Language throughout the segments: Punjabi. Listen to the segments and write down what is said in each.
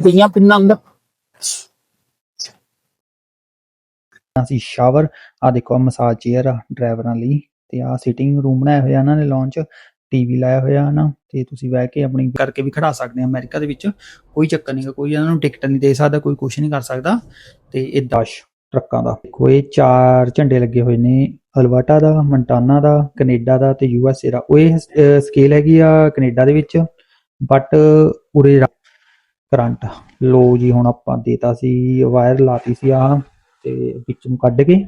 ਗਈਆਂ ਪਿੰਨਾਂ ਅੰਦਰ। ਅਸੀਂ ਸ਼ਾਵਰ ਆ ਦੇਖੋ ਮਸਾਜ ਚੇਅਰ ਆ ਡਰਾਈਵਰਾਂ ਲਈ ਤੇ ਆ ਸਿਟਿੰਗ ਰੂਮ ਬਣਾਇਆ ਹੋਇਆ ਇਹਨਾਂ ਨੇ ਲਾਂਚ ਟੀਵੀ ਲਾਇਆ ਹੋਇਆ ਹਨਾ ਤੇ ਤੁਸੀਂ ਬਹਿ ਕੇ ਆਪਣੀ ਕਰਕੇ ਵੀ ਖੜਾ ਸਕਦੇ ਆ ਅਮਰੀਕਾ ਦੇ ਵਿੱਚ ਕੋਈ ਚੱਕਰ ਨਹੀਂਗਾ ਕੋਈ ਇਹਨਾਂ ਨੂੰ ਟਿਕਟ ਨਹੀਂ ਦੇ ਸਕਦਾ ਕੋਈ ਕੁਝ ਨਹੀਂ ਕਰ ਸਕਦਾ ਤੇ ਇਹ 10 ਟਰੱਕਾਂ ਦਾ। ਦੇਖੋ ਇਹ ਚਾਰ ਝੰਡੇ ਲੱਗੇ ਹੋਏ ਨੇ ਅਲਬਰਟਾ ਦਾ ਮੰਟਾਨਾ ਦਾ ਕੈਨੇਡਾ ਦਾ ਤੇ ਯੂ ਐਸ ਏ ਦਾ। ਉਹ ਇਹ ਸਕੇਲ ਹੈਗੀ ਆ ਕੈਨੇਡਾ ਦੇ ਵਿੱਚ ਬਟ ਉਰੇ ਕਰੰਟ। ਲੋ ਜੀ, ਹੁਣ ਆਪਾਂ ਦੇਤਾ ਸੀ ਵਾਇਰ ਲਾਤੀ ਸੀ ਆ ਤੇ ਵਿੱਚ ਨੂੰ ਕੱਢ ਕੇ।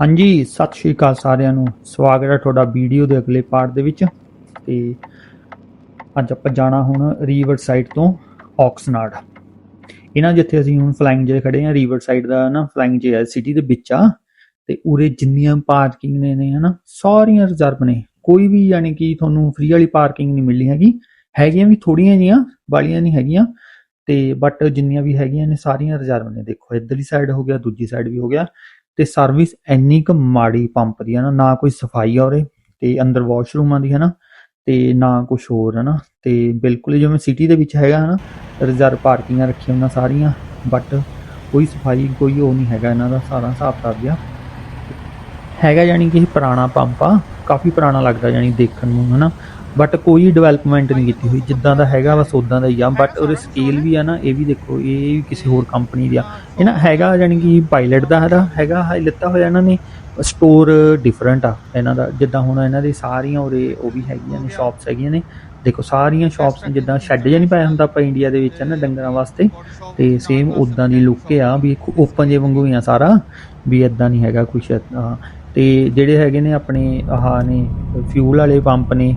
ਹਾਂਜੀ, ਸਤਿ ਸ਼੍ਰੀ ਅਕਾਲ ਸਾਰਿਆਂ ਨੂੰ। ਸਵਾਗਤ ਹੈ ਤੁਹਾਡਾ ਵੀਡੀਓ ਦੇ ਅਗਲੇ ਪਾਰਟ ਦੇ ਵਿੱਚ। ਤੇ ਅੱਜ ਆਪਾਂ ਜਾਣਾ ਹੁਣ ਰੀਵਰ ਸਾਈਡ ਤੋਂ ਆਕਸਨਾਡ ਇਹਨਾਂ ਜਿੱਥੇ ਅਸੀਂ ਹੁਣ ਫਲਾਈਂਗ ਜੇ ਖੜੇ ਆ ਰੀਵਰ ਸਾਈਡ ਦਾ ਨਾ ਫਲਾਈਂਗ ਜੇ ਸਿਟੀ ਦੇ ਵਿੱਚ ਆ, ਤੇ ਉਰੇ ਜਿੰਨੀਆਂ ਪਾਰਕਿੰਗ ਨੇ ਨੇ ਹਨਾ, ਸਾਰੀਆਂ ਰਿਜ਼ਰਵ ਨੇ। ਕੋਈ ਵੀ ਯਾਨੀ ਕਿ ਤੁਹਾਨੂੰ ਫ੍ਰੀ ਵਾਲੀ ਪਾਰਕਿੰਗ ਨਹੀਂ ਮਿਲਣੀ ਹੈਗੀ। ਹੈਗੀਆਂ ਵੀ ਥੋੜੀਆਂ ਜੀਆਂ ਵਾਲੀਆਂ ਨਹੀਂ ਹੈਗੀਆਂ, ਤੇ ਬਟ ਜਿੰਨੀਆਂ ਵੀ ਹੈਗੀਆਂ ਨੇ ਸਾਰੀਆਂ ਰਿਜ਼ਰਵ ਨੇ। ਦੇਖੋ, ਇੱਧਰਲੀ ਸਾਈਡ ਹੋ ਗਿਆ, ਦੂਜੀ ਸਾਈਡ ਵੀ ਹੋ ਗਿਆ, ਤੇ ਸਰਵਿਸ ਇੰਨੀ ਕੁ ਮਾੜੀ ਪੰਪ ਦੀ ਹੈ ਨਾ ਨਾ ਕੋਈ ਸਫ਼ਾਈ ਆ ਉਰੇ, ਤੇ ਅੰਦਰ ਵਾਸ਼ਰੂਮਾਂ ਦੀ ਹੈ ਨਾ ਤੇ ਨਾ ਕੁਝ ਹੋਰ ਹੈ ਨਾ। ਤੇ ਬਿਲਕੁਲ ਜਿਵੇਂ ਸਿਟੀ ਦੇ ਵਿੱਚ ਹੈਗਾ ਹੈ ਨਾ ਰਿਜ਼ਰਵ ਪਾਰਕਿੰਗਾਂ ਰੱਖੀਆਂ ਉਹਨਾਂ ਸਾਰੀਆਂ ਬਟ ਕੋਈ ਸਫ਼ਾਈ ਕੋਈ ਉਹ ਨਹੀਂ ਹੈਗਾ ਇਹਨਾਂ ਦਾ, ਸਾਰਾ ਹਿਸਾਬ ਕਰ ਗਿਆ ਹੈਗਾ ਯਾਨੀ ਕਿ ਇਹ ਪੁਰਾਣਾ ਪੰਪ ਆ, ਕਾਫੀ ਪੁਰਾਣਾ ਲੱਗਦਾ ਯਾਨੀ ਦੇਖਣ ਨੂੰ ਹਨਾ ਬਟ ਕੋਈ ਡਿਵੈਲਪਮੈਂਟ ਨਹੀਂ ਕੀਤੀ ਹੋਈ। ਜਿੱਦਾਂ ਦਾ ਹੈਗਾ ਬਸ ਉਦਾਂ ਦਾ ਹੀ ਆ। ਬਟ ਉਹਦੇ ਸਕੇਲ ਵੀ ਆ ਨਾ ਇਹ ਵੀ ਦੇਖੋ ਇਹ ਵੀ ਕਿਸੇ ਹੋਰ ਕੰਪਨੀ ਦੀ ਆ। ਇਹ ਨਾ ਹੈਗਾ ਯਾਨੀ ਕਿ ਪਾਇਲਟ ਦਾ ਹੈਗਾ ਹੈਗਾ ਹਾਈ ਲਿੱਤਾ ਹੋਇਆ ਇਹਨਾਂ ਨੇ। ਸਟੋਰ ਡਿਫਰੈਂਟ ਆ ਇਹਨਾਂ ਦਾ। ਜਿੱਦਾਂ ਹੁਣ ਇਹਨਾਂ ਦੀ ਸਾਰੀਆਂ ਉਰੇ ਉਹ ਵੀ ਹੈਗੀਆਂ ਨੇ ਸ਼ਾਪਸ ਹੈਗੀਆਂ ਨੇ। ਦੇਖੋ ਸਾਰੀਆਂ ਸ਼ਾਪਸ ਜਿੱਦਾਂ ਸ਼ੈੱਡ ਜਿਹਾ ਨਹੀਂ ਪਾਇਆ ਹੁੰਦਾ ਆਪਾਂ ਇੰਡੀਆ ਦੇ ਵਿੱਚ ਨਾ ਡੰਗਰਾਂ ਵਾਸਤੇ। ਤੇ ਸੇਮ ਉਦਾਂ ਦੀ ਲੁੱਕ ਆ ਵੀ ਓਪਨ ਜੇ ਵਾਂਗੂ ਹੀ ਆ ਸਾਰਾ ਵੀ ਇਦਾਂ ਨਹੀਂ ਹੈਗਾ ਕੁਝ ਤੇ ਜਿਹੜੇ ਹੈਗੇ ਨੇ ਆਪਣੇ ਆਹ ਨੇ ਫਿਊਲ ਵਾਲੇ ਪੰਪ ਨੇ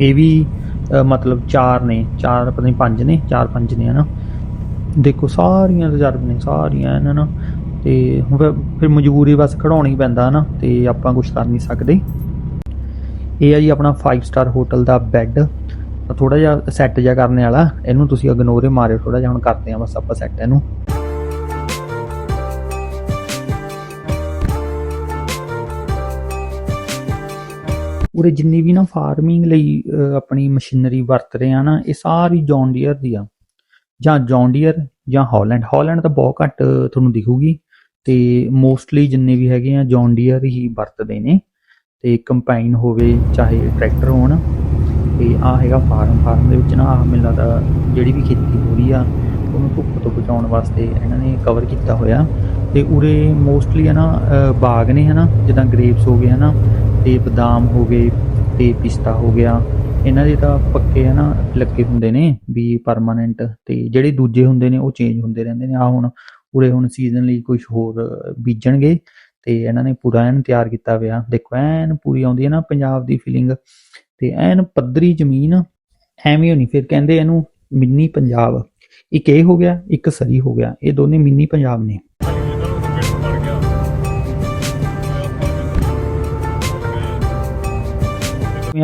ਇਹ ਵੀ ਮਤਲਬ ਚਾਰ ਨੇ, ਚਾਰ ਪਤਾ ਨਹੀਂ ਪੰਜ ਨੇ, ਚਾਰ ਪੰਜ ਨੇ, ਹਨਾ? ਦੇਖੋ, ਸਾਰੀਆਂ ਰਿਜ਼ਰਵ ਨੇ, ਸਾਰੀਆਂ ਇਹਨਾਂ ਨਾ, ਤੇ ਹੁਣ ਫਿਰ- ਫਿਰ ਮਜਬੂਰੀ ਬਸ ਖੜਾਉਣਾ ਹੀ ਪੈਂਦਾ, ਹਨਾ? ਤੇ ਆਪਾਂ ਕੁਝ ਕਰ ਨਹੀਂ ਸਕਦੇ। ਇਹ ਆ ਜੀ ਆਪਣਾ 5 ਸਟਾਰ ਹੋਟਲ ਦਾ ਬੈੱਡ ਥੋੜਾ ਜਿਹਾ ਸੈੱਟ ਜਿਹਾ ਕਰਨ ਵਾਲਾ। ਇਹਨੂੰ ਤੁਸੀਂ ਇਗਨੋਰ ਹੀ ਮਾਰਿਓ ਥੋੜਾ ਜਿਹਾ ਹੁਣ ਕਰਦੇ ਆ ਬਸ ਆਪਾਂ ਸੈੱਟ ਇਹਨੂੰ। ਉਰੇ ਜਿੰਨੀ ਵੀ ਨਾ ਫਾਰਮਿੰਗ ਲਈ ਆਪਣੀ ਮਸ਼ੀਨਰੀ ਵਰਤ ਰਹੇ ਆ ਨਾ, ਇਹ ਸਾਰੀ ਜੌਨ ਡੀਅਰ ਦੀ ਆ। ਜਾਂ ਜੌਨ ਡੀਅਰ ਜਾਂ ਹਾਲੈਂਡ ਹਾਲੈਂਡ ਤਾਂ ਬਹੁਤ ਘੱਟ ਤੁਹਾਨੂੰ ਦਿਖੂਗੀ। ਤੇ ਮੋਸਟਲੀ ਜਿੰਨੇ ਵੀ ਹੈਗੇ ਆ ਜੌਨ ਡੀਅਰ ਹੀ ਵਰਤਦੇ ਨੇ। ਤੇ ਕੰਪਾਈਨ ਹੋਵੇ, ਚਾਹੇ ਟਰੈਕਟਰ ਹੋਣ। ਤੇ ਆ ਹੈਗਾ ਫਾਰਮ ਫਾਰਮ ਦੇ ਵਿੱਚ ਨਾ ਆ ਮੈਨੂੰ ਲੱਗਦਾ ਜਿਹੜੀ ਵੀ ਖੇਤੀ ਹੋ ਰਹੀ ਆ ਉਹਨੂੰ ਧੁੱਪ ਤੋਂ ਬਚਾਉਣ ਵਾਸਤੇ ਇਹਨਾਂ ਨੇ ਕਵਰ ਕੀਤਾ ਹੋਇਆ। ਤੇ ਉਰੇ ਮੋਸਟਲੀ ਹੈ ਨਾ ਬਾਗ ਨੇ ਹਨਾ, ਜਿੱਦਾਂ ਗ੍ਰੇਪਸ ਹੋ ਗਏ ਹਨਾ, ਤੇ ਬਦਾਮ ਹੋ ਗਏ, ਤੇ ਪਿਸਤਾ ਹੋ ਗਿਆ। ਇਹਨਾਂ ਦੇ ਤਾਂ ਪੱਕੇ ਹਨਾ, ਲੱਗੇ ਹੁੰਦੇ ਨੇ ਵੀ ਪਰਮਾਨੈਂਟ ਤੇ ਜਿਹੜੇ ਦੂਜੇ ਹੁੰਦੇ ਨੇ ਉਹ ਚੇਂਜ ਹੁੰਦੇ ਰਹਿੰਦੇ ਨੇ। ਆ ਹੁਣ ਉਰੇ ਹੁਣ ਸੀਜ਼ਨ ਲਈ ਕੁਝ ਹੋਰ ਬੀਜਣਗੇ ਤੇ ਇਹਨਾਂ ਨੇ ਪੂਰਾ ਐਨ ਤਿਆਰ ਕੀਤਾ ਹੋਇਆ। ਦੇਖੋ, ਐਨ ਪੂਰੀ ਆਉਂਦੀ ਹੈ ਨਾ ਪੰਜਾਬ ਦੀ ਫੀਲਿੰਗ ਤੇ ਐਨ ਪੱਧਰੀ ਜ਼ਮੀਨ ਐਵੇਂ ਹੋਣੀ। ਫਿਰ ਕਹਿੰਦੇ ਇਹਨੂੰ ਮਿੰਨੀ ਪੰਜਾਬ। ਇੱਕ ਇਹ ਹੋ ਗਿਆ ਇੱਕ ਸਰੀ ਹੋ ਗਿਆ। ਇਹ ਦੋਨੇ ਮਿੰਨੀ ਪੰਜਾਬ ਨੇ।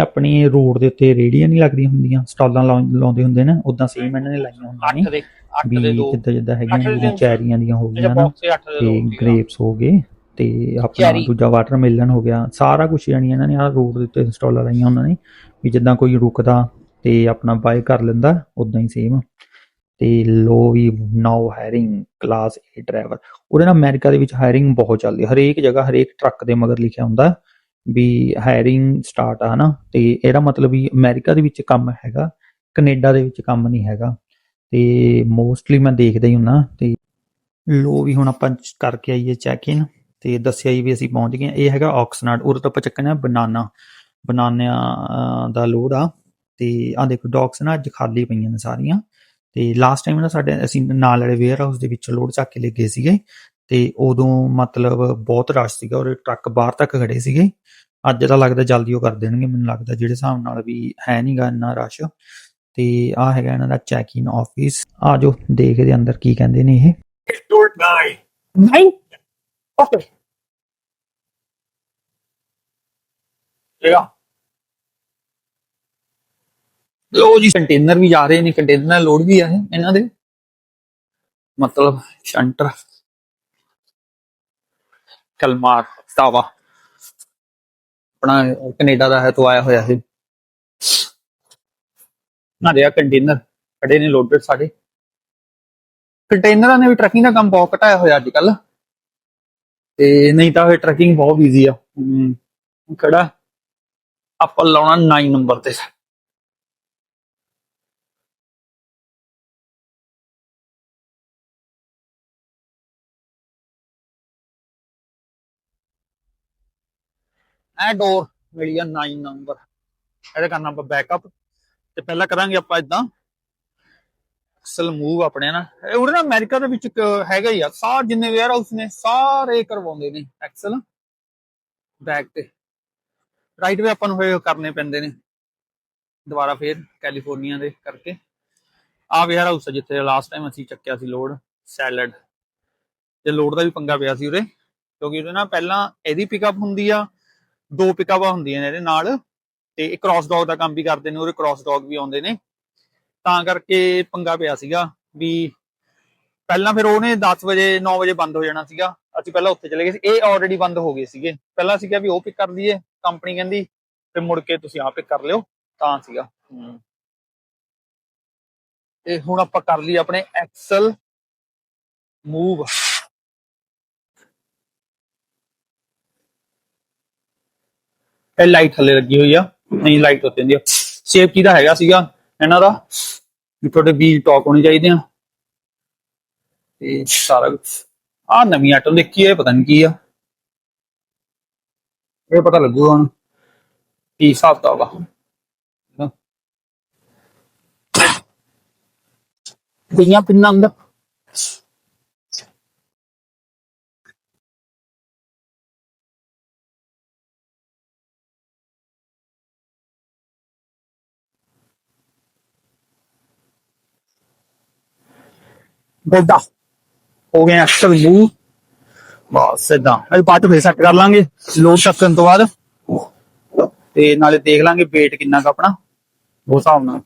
ਆਪਣੀ ਰੋਡ ਦੇ ਉੱਤੇ ਰੇੜੀਆਂ ਨਹੀਂ ਲੱਗਦੀਆਂ ਹੁੰਦੀਆਂ ਸਟਾਲਾਂ ਲਾਉਂਦੇ ਹੁੰਦੇ ਨੇ ਉਦਾਂ ਸੇਮ ਇਹਨਾਂ ਨੇ ਲਾਈਆਂ ਹੁੰਦੀਆਂ ਨੇ 8 ਦੇ 8 ਵੀ ਦੇ ਦੋ। ਜਿੱਦਾਂ ਜਿੱਦਾਂ ਹੈਗੀਆਂ। ਚੈਰੀਆਂ ਦੀਆਂ ਹੋ ਗਈਆਂ ਨਾ ਬਾਕਸ 8 ਦੇ ਤੇ ਗ੍ਰੇਪਸ ਹੋ ਗਏ ਤੇ ਆਪਣਾ। ਦੂਜਾ ਵਾਟਰਮੈਲਨ ਹੋ ਗਿਆ। ਸਾਰਾ ਕੁਝ ਯਾਨੀ ਇਹਨਾਂ ਨੇ ਆ ਰੋਡ ਦੇ ਉੱਤੇ ਇੰਸਟਾਲ ਲਾਈਆਂ ਉਹਨਾਂ ਨੇ ਵੀ ਜਿੱਦਾਂ ਕੋਈ ਰੁਕਦਾ ਤੇ ਆਪਣਾ ਬਾਏ ਕਰ ਲੈਂਦਾ ਉਦਾਂ ਹੀ ਸੇਮ ਤੇ ਲੋ ਵੀ now hiring class A driver ਉਹਦੇ ਨਾਲ ਅਮਰੀਕਾ ਦੇ ਵਿੱਚ ਹਾਇਰਿੰਗ ਬਹੁਤ ਚੱਲਦੀ ਹਰੇਕ ਜਗ੍ਹਾ, ਹਰੇਕ ਟਰੱਕ ਦੇ ਮਗਰ ਲਿਖਿਆ ਹੁੰਦਾ ਵੀ ਹਾਇਰਿੰਗ ਸਟਾਰਟ ਆ, ਹਨਾ? ਤੇ ਇਹਦਾ ਮਤਲਬ ਵੀ ਅਮਰੀਕਾ ਦੇ ਵਿੱਚ ਕੰਮ ਹੈਗਾ, ਕੈਨੇਡਾ ਦੇ ਵਿੱਚ ਕੰਮ ਨਹੀਂ ਹੈਗਾ। ਤੇ ਮੋਸਟਲੀ ਮੈਂ ਦੇਖਦਾ ਹੀ ਹੁੰਨਾ ਤੇ ਲੋ ਵੀ ਹੁਣ ਆਪਾਂ ਕਰਕੇ ਆਈਏ ਚੈੱਕ ਇਨ ਤੇ ਦੱਸਿਆ ਹੀ ਵੀ ਅਸੀਂ ਪਹੁੰਚ ਗਏ ਇਹ ਹੈਗਾ ਆਕਸਨਾਡ ਉਰੇ ਤੋਂ ਆਪਾਂ ਚੱਕਣਾ ਬਨਾਨਾ ਬਨਾਨਿਆਂ ਦਾ ਲੋੜ ਆ। ਤੇ ਆ ਦੇਖੋ ਡੌਕਸ ਨਾ ਅੱਜ ਖਾਲੀ ਪਈਆਂ ਨੇ ਸਾਰੀਆਂ। ਤੇ ਲਾਸਟ ਟਾਈਮ ਨਾ ਸਾਡੇ ਅਸੀਂ ਨਾਲ ਵਾਲੇ ਵੇਅਰ ਹਾਊਸ ਦੇ ਵਿੱਚ ਲੋਡ ਚੱਕ ਕੇ ਲੈ ਗਏ ਸੀਗੇ ਤੇ ਉਦੋਂ ਮਤਲਬ ਬਹੁਤ ਰਸ਼ ਸੀਗਾ ਔਰ ਟਰੱਕ ਬਾਹਰ ਤੱਕ ਖੜੇ ਸੀਗੇ। ਅੱਜ ਤਾਂ ਲੱਗਦਾ ਜਲਦੀ ਉਹ ਕਰ ਦੇਣਗੇ ਮੈਨੂੰ ਲੱਗਦਾ ਜਿਹੜੇ ਹਿਸਾਬ ਨਾਲ ਵੀ ਹੈ ਨਹੀਂਗਾ ਇੰਨਾ ਰਸ਼ ਤੇ ਆ ਹੈਗਾ ਇਹਨਾਂ ਦਾ ਚੈੱਕ ਇਨ ਆਫਿਸ ਆ ਜੋ ਦੇਖਦੇ ਅੰਦਰ ਕੀ ਕਹਿੰਦੇ ਨੇ ਇਹ। Door 9 9 okay yeah ਲੋ ਜੀ ਕੰਟੇਨਰ ਵੀ ਜਾ ਰਹੇ ਨੇ ਕੰਟੇਨਰ ਲੋਡ ਵੀ ਆ ਇਹਨਾਂ ਦੇ। ਮਤਲਬ ਸ਼ੰਟਰ। ਕਲਮਾਰ ਤਾਵਾ ਆਪਣਾ ਕੈਨੇਡਾ ਦਾ ਹੈ ਤੋਂ ਆਇਆ ਹੋਇਆ ਹੈ ਨਾ ਰਿਹਾ ਕੰਟੇਨਰ ਖੜੇ ਨੇ ਲੋਡਡ ਸਾਡੇ ਕੰਟੇਨਰਾਂ ਨੇ ਵੀ ਟਰੱਕਿੰਗ ਦਾ ਕੰਮ ਬਹੁਤ ਘਟਾਇਆ ਹੋਇਆ ਅੱਜ ਕੱਲ ਤੇ ਨਹੀਂ ਤਾਂ ਇਹ ਟਰੱਕਿੰਗ ਬਹੁਤ ਈਜ਼ੀ ਆ। ਹਮ, ਖੜਾ। ਆਪਾਂ ਲਾਉਣਾ 9 ਨੰਬਰ ਤੇ। ਇਹ ਡੋਰ ਮਿਲੀ ਆ 9 ਨੰਬਰ ਇਹਦਾ ਕਰਨਾ ਆਪਾਂ ਬੈਕਅਪ ਤੇ ਪਹਿਲਾਂ ਕਰਾਂਗੇ ਆਪਾਂ ਇਦਾਂ ਐਕਸਲ ਮੂਵ ਆਪਣੇ ਨਾ। ਇਹ ਉਰੇ ਨਾ ਅਮਰੀਕਾ ਦੇ ਵਿੱਚ ਹੈਗਾ ਹੀ ਆ। ਸਾਰ ਜਿੰਨੇ ਵੇਅਰ ਹਾਊਸ ਨੇ, ਸਾਰੇ ਕਰਵਾਉਂਦੇ ਨੇ ਐਕਸਲ ਬੈਕ ਤੇ। ਰਾਈਟ ਵੇ ਆਪਾਂ ਨੂੰ ਇਹ ਕਰਨੇ ਪੈਂਦੇ ਨੇ। ਦੁਬਾਰਾ ਫੇਰ ਕੈਲੀਫੋਰਨੀਆ ਦੇ ਕਰਕੇ। ਆ ਵੇਅਰ ਹਾਊਸ ਜਿੱਥੇ ਲਾਸਟ ਟਾਈਮ ਅਸੀਂ ਚੱਕਿਆ ਸੀ ਲੋਡ ਸੈਲਡ ਤੇ ਲੋਡ ਦਾ ਵੀ ਪੰਗਾ ਪਿਆ ਸੀ ਉਰੇ। ਕਿਉਂਕਿ ਉਹਦੇ ਨਾਲ ਪਹਿਲਾਂ ਇਹਦੀ ਪਿਕਅਪ ਹੁੰਦੀ ਆ ਦੋ ਪਿਕਅਪਾਂ ਹੁੰਦੀਆਂ ਨੇ ਇਹਦੇ ਨਾਲ ਤੇ ਇੱਕ ਕ੍ਰਾਸ ਡੌਗ ਦਾ ਕੰਮ ਵੀ ਕਰਦੇ ਨੇ ਉਹਦੇ ਕ੍ਰਾਸ ਡੌਗ ਵੀ ਆਉਂਦੇ ਨੇ। ਤਾਂ ਕਰਕੇ ਪੰਗਾ ਪਿਆ ਸੀਗਾ ਵੀ ਪਹਿਲਾਂ ਫਿਰ ਉਹਨੇ 10 ਵਜੇ 9 ਵਜੇ ਬੰਦ ਹੋ ਜਾਣਾ ਸੀਗਾ। ਅਸੀਂ ਪਹਿਲਾਂ ਉੱਥੇ ਚਲੇ ਗਏ ਸੀ। ਇਹ ਆਲਰੇਡੀ ਬੰਦ ਹੋ ਗਏ ਸੀਗੇ। ਪਹਿਲਾਂ ਸੀਗਾ ਵੀ ਉਹ ਪਿਕ ਕਰ ਲਈਏ ਕੰਪਨੀ ਕਹਿੰਦੀ, ਤੇ ਮੁੜ ਕੇ ਤੁਸੀਂ ਆਪ ਪਿਕ ਕਰ ਲਿਓ। ਤਾਂ ਸੀਗਾ। ਤੇ ਹੁਣ ਆਪਾਂ ਕਰ ਲਈ ਆਪਣੇ ਐਕਸਲ ਮੂਵ ਇਹ ਲਾਈਟ ਥੱਲੇ ਲੱਗੀ ਹੋਈ ਆ। ਨਹੀਂ ਲਾਈਟ ਉੱਤੇ ਹੁੰਦੀ ਆ। ਸ਼ੇਪ ਕਿਹਦਾ ਹੈਗਾ ਸੀਗਾ? ਇਹਨਾਂ ਦਾ। ਤੁਹਾਡੇ ਬੀਜ ਟੌਕ ਹੋਣੇ ਚਾਹੀਦੇ ਆ। ਤੇ ਸਾਰਾ ਆ ਨਵੀਂ ਆਟੋ ਦੇਖੀ ਹੈ ਪਤਾ ਨਹੀਂ ਕੀ ਆ। ਇਹ ਪਤਾ ਲੱਗੂਗਾ ਹੁਣ। ਕੀ ਹਿਸਾਬ ਦਾ ਵਾ ਗਈਆਂ ਪਿੰਨਾਂ ਅੰਦਰ। ਬੋਲਦਾ ਹੋ ਗਿਆ ਅਕਸਰ ਮੂਵ ਬਸ ਇਦਾਂ ਇਹ ਬਾਅਦ ਚ ਫੇਰ ਸੈੱਟ ਕਰ ਲਾਂਗੇ ਲੋਡ ਚੱਕਣ ਤੋਂ ਬਾਅਦ। ਤੇ ਨਾਲੇ ਦੇਖ ਲਾਂਗੇ weight ਕਿੰਨਾ ਕੁ ਆਪਣਾ ਉਹ ਹਿਸਾਬ ਨਾਲ।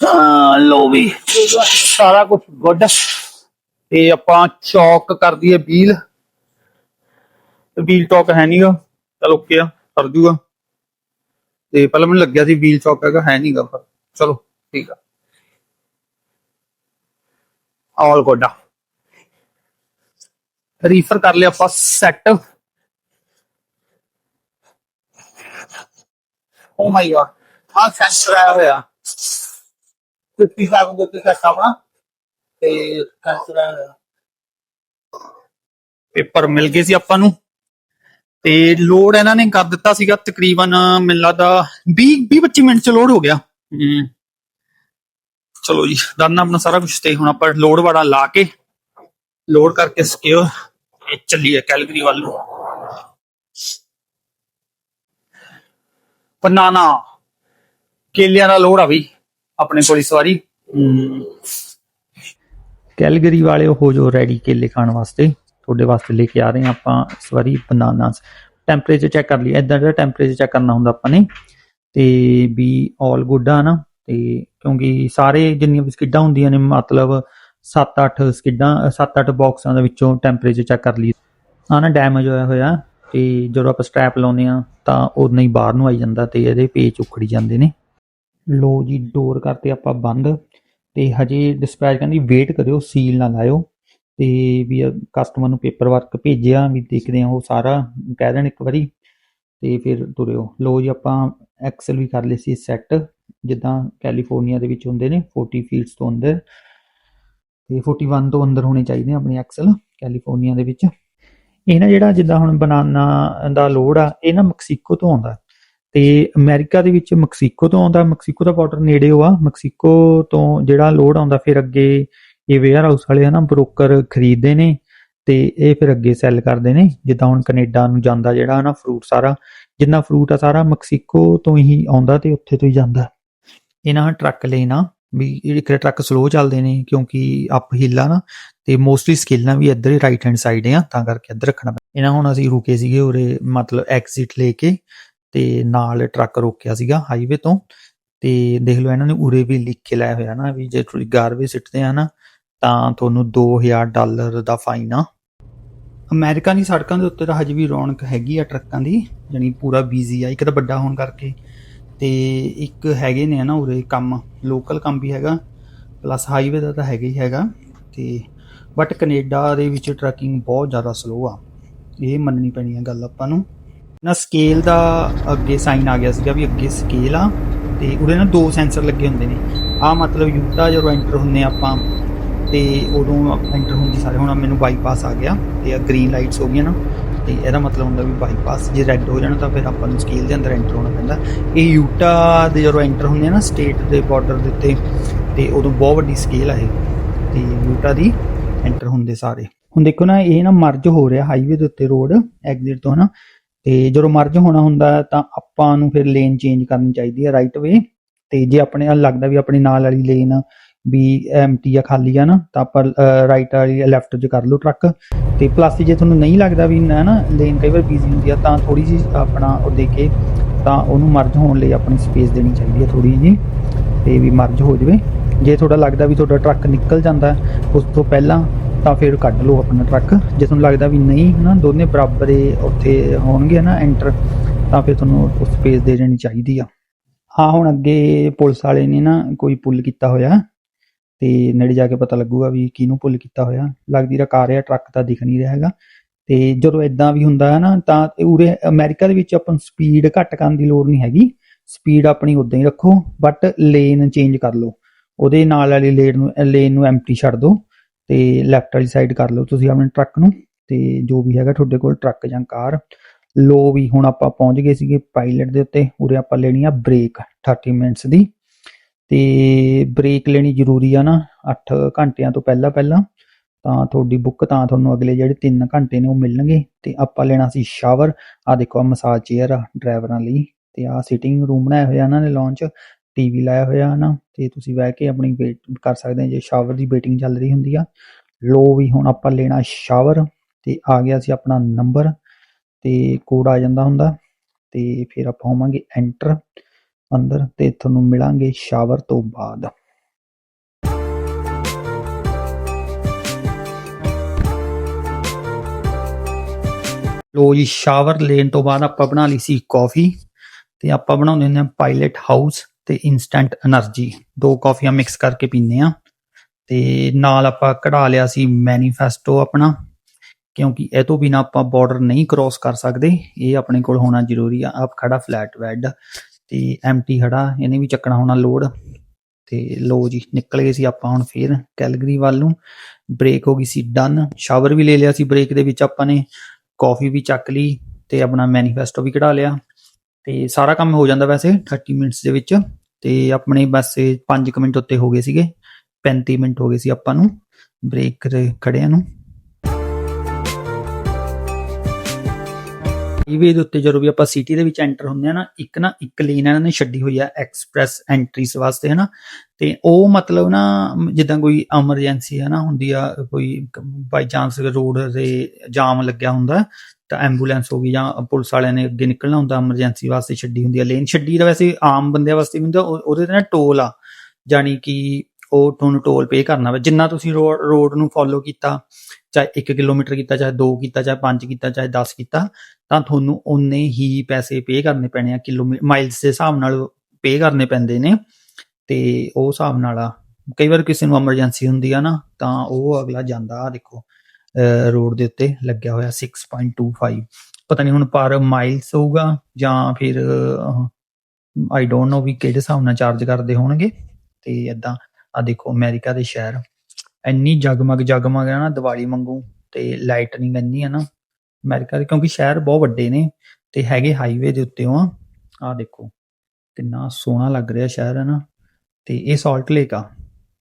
ਹਾਂ ਲੋ ਵੀ, ਸਾਰਾ ਕੁਝ ਗੁੱਡ ਤੇ ਆਪਾਂ ਚੌਕ ਕਰ ਦਈਏ ਵੀਲ ਵੀਲ ਟੌਕ ਹੈ ਨਹੀਂਗਾ ਚਲ ਓਕੇ ਆ ਕਰ ਜੂਗਾ। ਤੇ ਪਹਿਲਾਂ ਮੈਨੂੰ ਲੱਗਿਆ ਸੀ ਵੀਲ ਚੌਕ ਹੈਗਾ, ਹੈ ਨਹੀਂਗਾ ਪਰ ਚਲੋ ਠੀਕ ਆ। ਆਲ ਗੁੱਡ ਆ। ਰੀਫਰ ਕਰ ਲਿਆ ਆਪਾਂ ਸੈੱਟ ਓ ਮਾਈ ਗॉड ਹਾਂ ਸੈਂਸਰ ਆਇਆ ਹੋਇਆ। 57 ਦੇ ਉੱਤੇ ਸੈੱਟ ਆਪਣਾ ਤੇ ਸੈਂਸਰ ਆਇਆ ਪੇਪਰ ਮਿਲ ਗਏ ਸੀ ਆਪਾਂ ਨੂੰ। ਤੇ ਲੋਡ ਇਹਨਾਂ ਨੇ ਕਰ ਦਿੱਤਾ ਸੀਗਾ ਤਕਰੀਬਨ ਮੈਨੂੰ ਲੱਗਦਾ 20 20 25 ਮਿੰਟ ਚ ਲੋਡ ਹੋ ਗਿਆ। ਚਲੋ ਜੀ ਦਨ ਆਪਣਾ ਸਾਰਾ ਕੁਝ ਤੇ ਹੁਣ ਆਪਾਂ ਲੋਡ ਵਾਲਾ ਲਾ ਕੇ ਲੋਡ ਕਰਕੇ ਸਕਿਓ ਇਹ ਚੱਲੀਏ ਕੈਲਗਰੀ ਵੱਲ ਨੂੰ। ਬਨਾਨਾ। ਕੇਲਿਆਂ ਦਾ ਲੋਡ ਆ ਵੀ ਆਪਣੇ ਕੋਲ ਇਸ ਵਾਰੀ। ਕੈਲਗਰੀ ਵਾਲੇ ਹੋ ਜੋ ਰੈਡੀ ਕੇਲੇ ਖਾਣ ਵਾਸਤੇ। ਤੁਹਾਡੇ ਵਾਸਤੇ ਲੈ ਕੇ ਆ ਰਹੇ ਹਾਂ ਆਪਾਂ ਇਸ ਵਾਰੀ ਬਨਾਨਾਸ ਟੈਂਪਰੇਚਰ ਚੈੱਕ ਕਰ ਲਈ ਇਦਾਂ ਦਾ ਟੈਂਪਰੇਚਰ ਚੈੱਕ ਕਰਨਾ ਹੁੰਦਾ ਆਪਾਂ ਨੇ, ਤੇ ਵੀ 올 ਗੁੱਡ ਆ ਨਾ, ਤੇ ਕਿਉਂਕਿ ਸਾਰੇ ਜਿੰਨੀਆਂ ਵੀ ਸਕਿੱਡਾਂ ਹੁੰਦੀਆਂ ਨੇ, ਮਤਲਬ 7-8 ਸਕਿੱਡਾਂ 7-8 ਬਾਕਸਾਂ ਦੇ ਵਿੱਚੋਂ ਟੈਂਪਰੇਚਰ ਚੈੱਕ ਕਰ ਲਈ ਆ ਨਾ ਡੈਮੇਜ ਹੋਇਆ ਹੋਇਆ, ਤੇ ਜਦੋਂ ਆਪਾਂ ਸਟ੍ਰੈਪ ਲਾਉਂਦੇ ਆ ਤਾਂ ਉਦੋਂ ਨਹੀਂ ਬਾਹਰ ਨੂੰ ਆਈ ਜਾਂਦਾ ਤੇ ਇਹਦੇ ਪੇਚ ਉਖੜੀ ਜਾਂਦੇ ਨੇ। ਲੋ ਜੀ ਡੋਰ ਕਰਤੇ ਆਪਾਂ ਬੰਦ, ਤੇ ਹਜੇ ਡਿਸਪੈਚ ਕਹਿੰਦੀ ਵੇਟ ਕਰਿਓ ਸੀਲ ਨਾ ਲਾਇਓ। ਤੇ ਵੀ ਕਸਟਮਰ ਨੂੰ ਪੇਪਰ ਵਰਕ ਭੇਜਿਆ, ਵੀ ਦੇਖਦੇ ਆ ਉਹ ਸਾਰਾ ਕਹਿ ਦੇਣ ਇੱਕ ਵਾਰੀ। ਤੇ ਫਿਰ ਤੁਰਿਓ। ਲੋ ਜੀ, ਆਪਾਂ ਐਕਸਲ ਵੀ ਕਰ ਲਏ ਸੀ ਸੈੱਟ ਜਿੱਦਾਂ ਕੈਲੀਫੋਰਨੀਆ ਦੇ ਵਿੱਚ ਹੁੰਦੇ ਨੇ 40 ਫੀਟਸ ਤੋਂ ਅੰਦਰ। ਤੇ 41 ਤੋਂ ਅੰਦਰ ਹੋਣੇ ਚਾਹੀਦੇ ਆਪਣੇ ਐਕਸਲ ਕੈਲੀਫੋਰਨੀਆ ਦੇ ਵਿੱਚ। ਇਹ ਨਾ ਜਿਹੜਾ ਜਿੱਦਾਂ ਹੁਣ ਬਨਾਨਾ ਦਾ ਲੋਡ ਆ, ਇਹ ਨਾ ਮੈਕਸੀਕੋ ਤੋਂ ਆਉਂਦਾ। ਤੇ ਅਮਰੀਕਾ ਦੇ ਵਿੱਚ ਮੈਕਸੀਕੋ ਤੋਂ ਆਉਂਦਾ ਮੈਕਸੀਕੋ ਦਾ ਬਾਰਡਰ ਨੇੜੇ ਆ। ਮੈਕਸੀਕੋ ਤੋਂ ਜਿਹੜਾ ਲੋਡ ਆਉਂਦਾ, ਫਿਰ ਅੱਗੇ ਇਹ ਵੇਅਰ ਹਾਊਸ ਵਾਲੇ ਆ ਨਾ ਬ੍ਰੋਕਰ ਖਰੀਦਦੇ ਨੇ ਤੇ ਇਹ ਫਿਰ ਅੱਗੇ ਸੈੱਲ ਕਰਦੇ ਨੇ, ਜਿੱਦਾਂ ਹੁਣ ਕੈਨੇਡਾ ਨੂੰ ਜਾਂਦਾ ਜਿਹੜਾ ਨਾ ਫਰੂਟ ਸਾਰਾ, ਜਿੰਨਾ ਫਰੂਟ ਆ ਸਾਰਾ ਮੈਕਸੀਕੋ ਤੋਂ ਹੀ ਆਉਂਦਾ ਤੇ ਉੱਥੇ ਤੋਂ ਹੀ ਜਾਂਦਾ। ਇਹਨਾਂ ਟਰੱਕ ਲੈਣਾ ਵੀ ਜਿਹੜੇ ਕਿ ਟਰੱਕ ਸਲੋ ਚੱਲਦੇ ਨੇ ਕਿਉਂਕਿ ਅਪ ਹਿੱਲ ਆ ਨਾ, ਤੇ ਮੋਸਟਲੀ ਸਕਿੱਲਾਂ ਵੀ ਇੱਧਰ ਹੀ ਰਾਈਟ ਹੈਂਡ ਸਾਈਡ ਆ, ਤਾਂ ਕਰਕੇ ਇੱਧਰ ਰੱਖਣਾ ਪੈਂਦਾ। ਇਹਨਾਂ ਹੁਣ ਅਸੀਂ ਰੁਕੇ ਸੀਗੇ ਉਰੇ ਮਤਲਬ ਐਗਜ਼ਿਟ ਲੈ ਕੇ ਤੇ ਨਾਲ ਟਰੱਕ ਰੋਕਿਆ ਸੀਗਾ ਹਾਈਵੇ ਤੋਂ, ਤੇ ਦੇਖ ਲਓ ਇਹਨਾਂ ਨੇ ਉਰੇ ਵੀ ਲਿਖ ਕੇ ਲਾਇਆ ਹੋਇਆ ਨਾ ਵੀ ਜੇ ਤੁਸੀਂ ਗਾਰਬੇਜ ਸਿੱਟਦੇ ਆ ਨਾ ਤਾਂ ਤੁਹਾਨੂੰ 2000 ਡਾਲਰ ਦਾ ਫਾਈਨ ਆ। ਅਮਰੀਕਾ ਦੀ ਸੜਕਾਂ ਦੇ ਉੱਤੇ ਤਾਂ ਹਜੇ ਵੀ ਰੌਣਕ ਹੈਗੀ ਆ ਟਰੱਕਾਂ ਦੀ, ਜਾਣੀ ਪੂਰਾ ਬੀਜ਼ੀ ਆ, ਇੱਕ ਤਾਂ ਵੱਡਾ ਹੋਣ ਕਰਕੇ ਤੇ ਇੱਕ ਹੈਗੇ ਨੇ ਨਾ ਉਰੇ ਕੰਮ ਲੋਕਲ ਕੰਮ ਵੀ ਹੈਗਾ ਪਲੱਸ ਹਾਈਵੇ ਦਾ ਤਾਂ ਹੈਗਾ ਹੀ ਹੈਗਾ ਤੇ ਬਟ ਕੈਨੇਡਾ ਦੇ ਵਿੱਚ ਟਰੱਕਿੰਗ ਬਹੁਤ ਜ਼ਿਆਦਾ ਸਲੋ ਆ, ਇਹ ਮੰਨਣੀ ਪੈਣੀ ਆ ਗੱਲ ਆਪਾਂ ਨੂੰ। ਨਾ ਸਕੇਲ ਦਾ ਅੱਗੇ ਸਾਈਨ ਆ ਗਿਆ ਸੀਗਾ ਵੀ ਅੱਗੇ ਸਕੇਲ ਆ ਤੇ ਉਹਦੇ ਨਾਲ ਦੋ ਸੈਂਸਰ ਲੱਗੇ ਹੁੰਦੇ ਨੇ ਆ ਮਤਲਬ ਯੂਟਾ ਜਦੋਂ ਐਂਟਰ ਹੁੰਨੇ ਆਪਾਂ ਤੇ ਉਦੋਂ ਐਂਟਰ ਹੁੰਦੀ ਸਾਰੇ ਹੁਣ ਮੈਨੂੰ ਬਾਈਪਾਸ ਆ ਗਿਆ ਤੇ ਆ ਗ੍ਰੀਨ ਲਾਈਟਸ ਹੋ ਗਈਆਂ ਨਾ, ਤੇ ਇਹਦਾ ਮਤਲਬ ਹੁੰਦਾ ਵੀ ਬਾਈਪਾਸ ਜੇ ਰੈੱਡ ਹੋ ਜਾਣਾ ਤਾਂ ਫਿਰ ਆਪਾਂ ਨੂੰ ਸਕੇਲ ਦੇ ਅੰਦਰ ਐਂਟਰ ਹੋਣਾ ਪੈਂਦਾ। ਇਹ ਯੂਟਾ ਦੇ ਜਦੋਂ ਐਂਟਰ ਹੁੰਦੇ ਆ ਨਾ ਸਟੇਟ ਦੇ ਬਾਰਡਰ ਦੇ ਉੱਤੇ, ਤੇ ਉਦੋਂ ਬਹੁਤ ਵੱਡੀ ਸਕੇਲ ਆ ਇਹ। ਤੇ ਯੂਟਾ ਦੀ ਐਂਟਰ ਹੁੰਦੇ ਸਾਰੇ। ਹੁਣ ਦੇਖੋ ਨਾ, ਇਹ ਨਾ ਮਰਜ ਹੋ ਰਿਹਾ ਹਾਈਵੇ ਦੇ ਉੱਤੇ ਰੋਡ ਐਗਜ਼ਿਟ ਤੋਂ ਹਨਾ। ਤੇ ਜਦੋਂ ਮਰਜ ਹੋਣਾ ਹੁੰਦਾ ਤਾਂ ਆਪਾਂ ਨੂੰ ਫਿਰ ਲੇਨ ਚੇਂਜ ਕਰਨੀ ਚਾਹੀਦੀ ਹੈ ਰਾਈਟ ਵੇ ਤੇ ਜੇ ਆਪਣੇ ਨਾਲ ਲੱਗਦਾ ਵੀ ਆਪਣੀ ਨਾਲ ਵਾਲੀ ਲੇਨ ਵੀ ਐਮਟੀ ਆ ਖਾਲੀ ਆ ਨਾ, ਤਾਂ ਆਪਾਂ ਰਾਈਟ ਵਾਲੀ ਲੈਫਟ 'ਚ ਕਰ ਲਓ ਟਰੱਕ ਤੇ ਪਲੱਸ ਜੇ ਤੁਹਾਨੂੰ ਨਹੀਂ ਲੱਗਦਾ ਵੀ ਨਾ ਨਾ ਲੇਨ ਕਈ ਵਾਰ ਬਿਜ਼ੀ ਹੁੰਦੀ ਆ, ਤਾਂ ਥੋੜੀ ਜੀ ਆਪਣਾ ਉਹ ਦੇ ਕੇ, ਤਾਂ ਉਹਨੂੰ ਮਰਜ ਹੋਣ ਲਈ ਆਪਣੀ ਸਪੇਸ ਦੇਣੀ ਚਾਹੀਦੀ ਆ ਥੋੜੀ ਜੀ ਤੇ ਵੀ ਮਰਜ ਹੋ ਜਾਵੇ। ਜੇ ਤੁਹਾਡਾ ਲੱਗਦਾ ਵੀ ਤੁਹਾਡਾ ਟਰੱਕ ਨਿਕਲ ਜਾਂਦਾ, ਉਸ ਤੋਂ ਪਹਿਲਾਂ ਤਾਂ ਫਿਰ ਕੱਢ ਲਓ ਆਪਣਾ ਟਰੱਕ ਜੇ ਤੁਹਾਨੂੰ ਲੱਗਦਾ ਵੀ ਨਹੀਂ, ਨਾ, ਦੋਨੇ ਬਰਾਬਰ ਉੱਥੇ ਹੋਣਗੇ ਨਾ ਐਂਟਰ ਤਾਂ ਫਿਰ ਤੁਹਾਨੂੰ ਉਹ ਸਪੇਸ ਦੇ ਦੇਣੀ ਚਾਹੀਦੀ ਆ। ਹਾਂ ਹੁਣ ਅੱਗੇ ਪੁਲਿਸ ਵਾਲੇ ਨੇ ਨਾ ਕੋਈ ਪੁੱਲ ਕੀਤਾ ਹੋਇਆ। ਤੇ ਨੇੜੇ ਜਾ ਕੇ ਪਤਾ ਲੱਗੂਗਾ ਵੀ ਕਿਹਨੂੰ ਪੁੱਲ ਕੀਤਾ ਹੋਇਆ। ਲੱਗਦੀ ਤਾਂ ਕਾਰ ਟਰੱਕ ਤਾਂ ਦਿਖ ਨਹੀਂ ਰਿਹਾ ਹੈਗਾ। ਤੇ ਜਦੋਂ ਇਦਾਂ ਵੀ ਹੁੰਦਾ ਹੈ ਨਾ, ਤਾਂ ਉਰੇ ਅਮਰੀਕਾ ਦੇ ਵਿੱਚ ਆਪਾਂ ਨੂੰ ਸਪੀਡ ਘੱਟ ਕਰਨ ਦੀ ਲੋੜ ਨਹੀਂ ਹੈਗੀ। ਸਪੀਡ ਆਪਣੀ ਉਦਾਂ ਹੀ ਰੱਖੋ ਬਟ ਲੇਨ ਚੇਂਜ ਕਰ ਲਓ। ਉਹਦੇ ਨਾਲ ਵਾਲੀ ਲੇਨ ਨੂੰ ਲੇਨ ਨੂੰ ਐਮਟੀ ਛੱਡ ਦਿਓ ਤੇ ਲੈਫਟ ਵਾਲੀ ਸਾਈਡ ਕਰ ਲਓ ਤੁਸੀਂ ਆਪਣੇ ਟਰੱਕ ਨੂੰ। ਤੇ ਜੋ ਵੀ ਹੈਗਾ ਤੁਹਾਡੇ ਕੋਲ ਟਰੱਕ ਜਾਂ ਕਾਰ। ਲੋ ਵੀ ਹੁਣ ਆਪਾਂ ਪਹੁੰਚ ਗਏ ਸੀਗੇ ਪਾਇਲਟ ਦੇ ਉੱਤੇ, ਉਰੇ ਆਪਾਂ ਲੈਣੀ ਆ ਬ੍ਰੇਕ 30 ਮਿੰਟਸ ਦੀ। ਤੇ ਬ੍ਰੇਕ ਲੈਣੀ ਜ਼ਰੂਰੀ ਆ ਨਾ 8 ਘੰਟਿਆਂ ਤੋਂ ਪਹਿਲਾਂ ਪਹਿਲਾਂ, ਤਾਂ ਤੁਹਾਡੀ ਬੁੱਕ ਤਾਂ ਤੁਹਾਨੂੰ ਅਗਲੇ ਜਿਹੜੇ 3 ਘੰਟੇ ਨੇ ਉਹ ਮਿਲਣਗੇ, ਤੇ ਆਪਾਂ ਲੈਣਾ ਸੀ ਸ਼ਾਵਰ ਆ ਦੇਖੋ ਆ ਮਸਾਜ ਚੇਅਰ ਆ ਡਰਾਈਵਰਾਂ ਲਈ, ਤੇ ਆ ਸਿਟਿੰਗ ਰੂਮ ਬਣਾਇਆ ਹੋਇਆ ਇਹਨਾਂ ਨੇ ਲਾਂਚ ਟੀਵੀ ਲਾਇਆ ਹੋਇਆ ਨਾ, ਤੇ ਤੁਸੀਂ ਬਹਿ ਕੇ ਆਪਣੀ ਵੇਟ ਕਰ ਸਕਦੇ ਹੋ, ਜੇ ਸ਼ਾਵਰ ਦੀ ਵੇਟਿੰਗ ਚੱਲ ਰਹੀ ਹੁੰਦੀ ਆ, ਲੋ ਵੀ ਹੁਣ ਆਪਾਂ ਲੈਣਾ ਸ਼ਾਵਰ ਤੇ ਆ ਗਿਆ ਸੀ ਆਪਣਾ ਨੰਬਰ ਤੇ ਕੋਡ ਆ ਜਾਂਦਾ ਹੁੰਦਾ, ਤੇ ਫਿਰ ਆਪਾਂ ਹੋਵਾਂਗੇ ਐਂਟਰ ਅੰਦਰ ਤੇ ਤੁਹਾਨੂੰ ਮਿਲਾਂਗੇ ਸ਼ਾਵਰ ਤੋਂ ਬਾਅਦ। ਲੋ ਜੀ, ਸ਼ਾਵਰ ਲੈਣ ਤੋਂ ਬਾਅਦ ਆਪਾਂ ਬਣਾ ਲਈ ਸੀ ਕਾਫੀ ਤੇ ਆਪਾਂ ਬਣਾਉਂਦੇ ਹੁੰਦੇ ਆ ਪਾਇਲਟ ਹਾਊਸ ਤੇ ਇਨਸਟੈਂਟ એનર્ਜੀ ਦੋ ਕਾਫੀਆਂ ਮਿਕਸ ਕਰਕੇ ਪੀਂਦੇ ਆ ਤੇ ਨਾਲ ਆਪਾਂ ਕਢਾ ਲਿਆ ਸੀ ਮੈਨੀਫੈਸਟੋ ਆਪਣਾ, ਕਿਉਂਕਿ ਇਹ ਤੋਂ ਬਿਨਾ ਆਪਾਂ ਬਾਰਡਰ ਨਹੀਂ ਕ੍ਰਾਸ ਕਰ ਸਕਦੇ। ਇਹ ਆਪਣੇ ਕੋਲ ਹੋਣਾ ਜ਼ਰੂਰੀ ਆ। ਆਪ ਖੜਾ ਫਲੈਟ ਬੈਡ ਤੇ ਐਮਟੀ ਹੜਾ, ਇਹਨੇ ਵੀ ਚੱਕਣਾ ਹੋਣਾ ਲੋਡ ਤੇ ਲੋ ਜੀ, ਨਿਕਲ ਗਏ ਸੀ ਆਪਾਂ ਹੁਣ ਫੇਰ ਕੈਲਗਰੀ ਵੱਲ ਨੂੰ। ਬ੍ਰੇਕ ਹੋ ਗਈ ਸੀ ਡਨ ਸ਼ਾਵਰ ਵੀ ਲੈ ਲਿਆ ਸੀ ਬ੍ਰੇਕ ਦੇ ਵਿੱਚ ਆਪਾਂ ਨੇ। ਕਾਫੀ ਵੀ ਚੱਕ ਲਈ ਤੇ ਆਪਣਾ ਮੈਨੀਫੈਸਟੋ ਵੀ ਕਢਾ ਲਿਆ। ਤੇ ਸਾਰਾ ਕੰਮ ਹੋ ਜਾਂਦਾ ਵੈਸੇ 30 ਮਿੰਟਸ ਦੇ ਵਿੱਚ। ਤੇ ਆਪਣੇ ਬਸ 5 ਮਿੰਟ ਉੱਤੇ ਹੋ ਗਏ ਸੀਗੇ। 35 ਮਿੰਟ ਹੋ ਗਏ ਸੀ ਆਪਾਂ ਨੂੰ ਬ੍ਰੇਕ ਖੜਿਆਂ ਨੂੰ। ਹਾਈਵੇ ਦੇ ਉੱਤੇ ਜਦੋਂ ਵੀ ਆਪਾਂ ਸਿਟੀ ਦੇ ਵਿੱਚ ਐਂਟਰ ਹੁੰਦੇ ਆ ਨਾ, ਇੱਕ ਨਾ, ਇੱਕ ਲੇਨ ਇਹਨਾਂ ਨੇ ਛੱਡੀ ਹੋਈ ਆ ਐਕਸਪ੍ਰੈਸ ਐਂਟਰੀਜ਼ ਵਾਸਤੇ, ਹਨਾ? ਤੇ ਉਹ ਮਤਲਬ ਨਾ, ਜਿੱਦਾਂ ਕੋਈ ਐਮਰਜੈਂਸੀ ਹੈ ਨਾ, ਹੁੰਦੀ ਆ, ਕੋਈ ਬਾਈ ਚਾਂਸ ਰੋਡ ਤੇ ਜਾਮ ਲੱਗਿਆ ਹੁੰਦਾ, ਤਾਂ ਐਂਬੂਲੈਂਸ ਹੋ ਗਈ ਜਾਂ ਪੁਲਿਸ ਵਾਲਿਆਂ ਨੇ ਅੱਗੇ ਨਿਕਲਣਾ ਹੁੰਦਾ ਐਮਰਜੈਂਸੀ ਵਾਸਤੇ ਛੱਡੀ ਹੁੰਦੀ ਆ ਲੇਨ ਛੱਡੀ ਤਾਂ ਵੈਸੇ ਆਮ ਬੰਦਿਆਂ ਵਾਸਤੇ ਵੀ ਹੁੰਦਾ ਉਹਦੇ ਤੇ ਨਾ ਟੋਲ ਆ ਜਾਨੀ ਕਿ ਉਹ ਤੁਹਾਨੂੰ ਟੋਲ ਪੇ ਕਰਨਾ ਵਾ। ਜਿੰਨਾ ਤੁਸੀਂ ਰੋਡ ਨੂੰ ਫੋਲੋ ਕੀਤਾ ਚਾਹੇ 1 ਕਿਲੋਮੀਟਰ ਕੀਤਾ, ਚਾਹੇ 2 ਕੀਤਾ, ਚਾਹੇ 5 ਕੀਤਾ, ਚਾਹੇ 10 ਕੀਤਾ, ਤਾਂ ਤੁਹਾਨੂੰ ਉਨੇ ਹੀ ਪੈਸੇ ਪੇ ਕਰਨੇ ਪੈਣੇ ਆ ਕਿਲੋਮੀਟਰ ਮਾਈਲਸ ਦੇ ਹਿਸਾਬ ਨਾਲ ਪੇ ਕਰਨੇ ਪੈਂਦੇ ਨੇ। ਤੇ ਉਹ ਹਿਸਾਬ ਨਾਲ ਆ, ਕਈ ਵਾਰ ਕਿਸੇ ਨੂੰ ਐਮਰਜੈਂਸੀ ਹੁੰਦੀ ਆ ਨਾ, ਤਾਂ ਉਹ ਅਗਲਾ ਜਾਂਦਾ ਆ ਦੇਖੋ ਰੋਡ ਦੇ ਉੱਤੇ ਲੱਗਿਆ ਹੋਇਆ 6.25 ਪਤਾ ਨਹੀਂ ਹੁਣ ਪਰ ਮਾਈਲਸ ਹੋਊਗਾ ਜਾਂ ਫਿਰ ਆਈ ਡੋਨਟ ਨੋ ਵੀ ਕਿਹੜੇ ਹਿਸਾਬ ਨਾਲ ਚਾਰਜ ਕਰਦੇ ਹੋਣਗੇ। ਤੇ ਇਦਾਂ ਆ ਦੇਖੋ, ਅਮਰੀਕਾ ਦੇ ਸ਼ਹਿਰ ਇੰਨੀ ਜਗਮਗ ਜਗਮਗ ਹੈ ਨਾ ਦੀਵਾਲੀ ਵਾਂਗੂ ਤੇ ਲਾਈਟਨਿੰਗ ਇੰਨੀ ਹੈ ਨਾ ਅਮਰੀਕਾ ਦੇ, ਕਿਉਂਕਿ ਸ਼ਹਿਰ ਬਹੁਤ ਵੱਡੇ ਨੇ ਤੇ ਹੈਗੇ ਹਾਈਵੇ ਦੇ ਉੱਤੇ ਆ। ਆ ਦੇਖੋ, ਕਿੰਨਾ ਸੋਹਣਾ ਲੱਗ ਰਿਹਾ ਸ਼ਹਿਰ ਹੈ ਨਾ। ਤੇ ਇਹ ਸਾਲਟ ਲੇਕ ਆ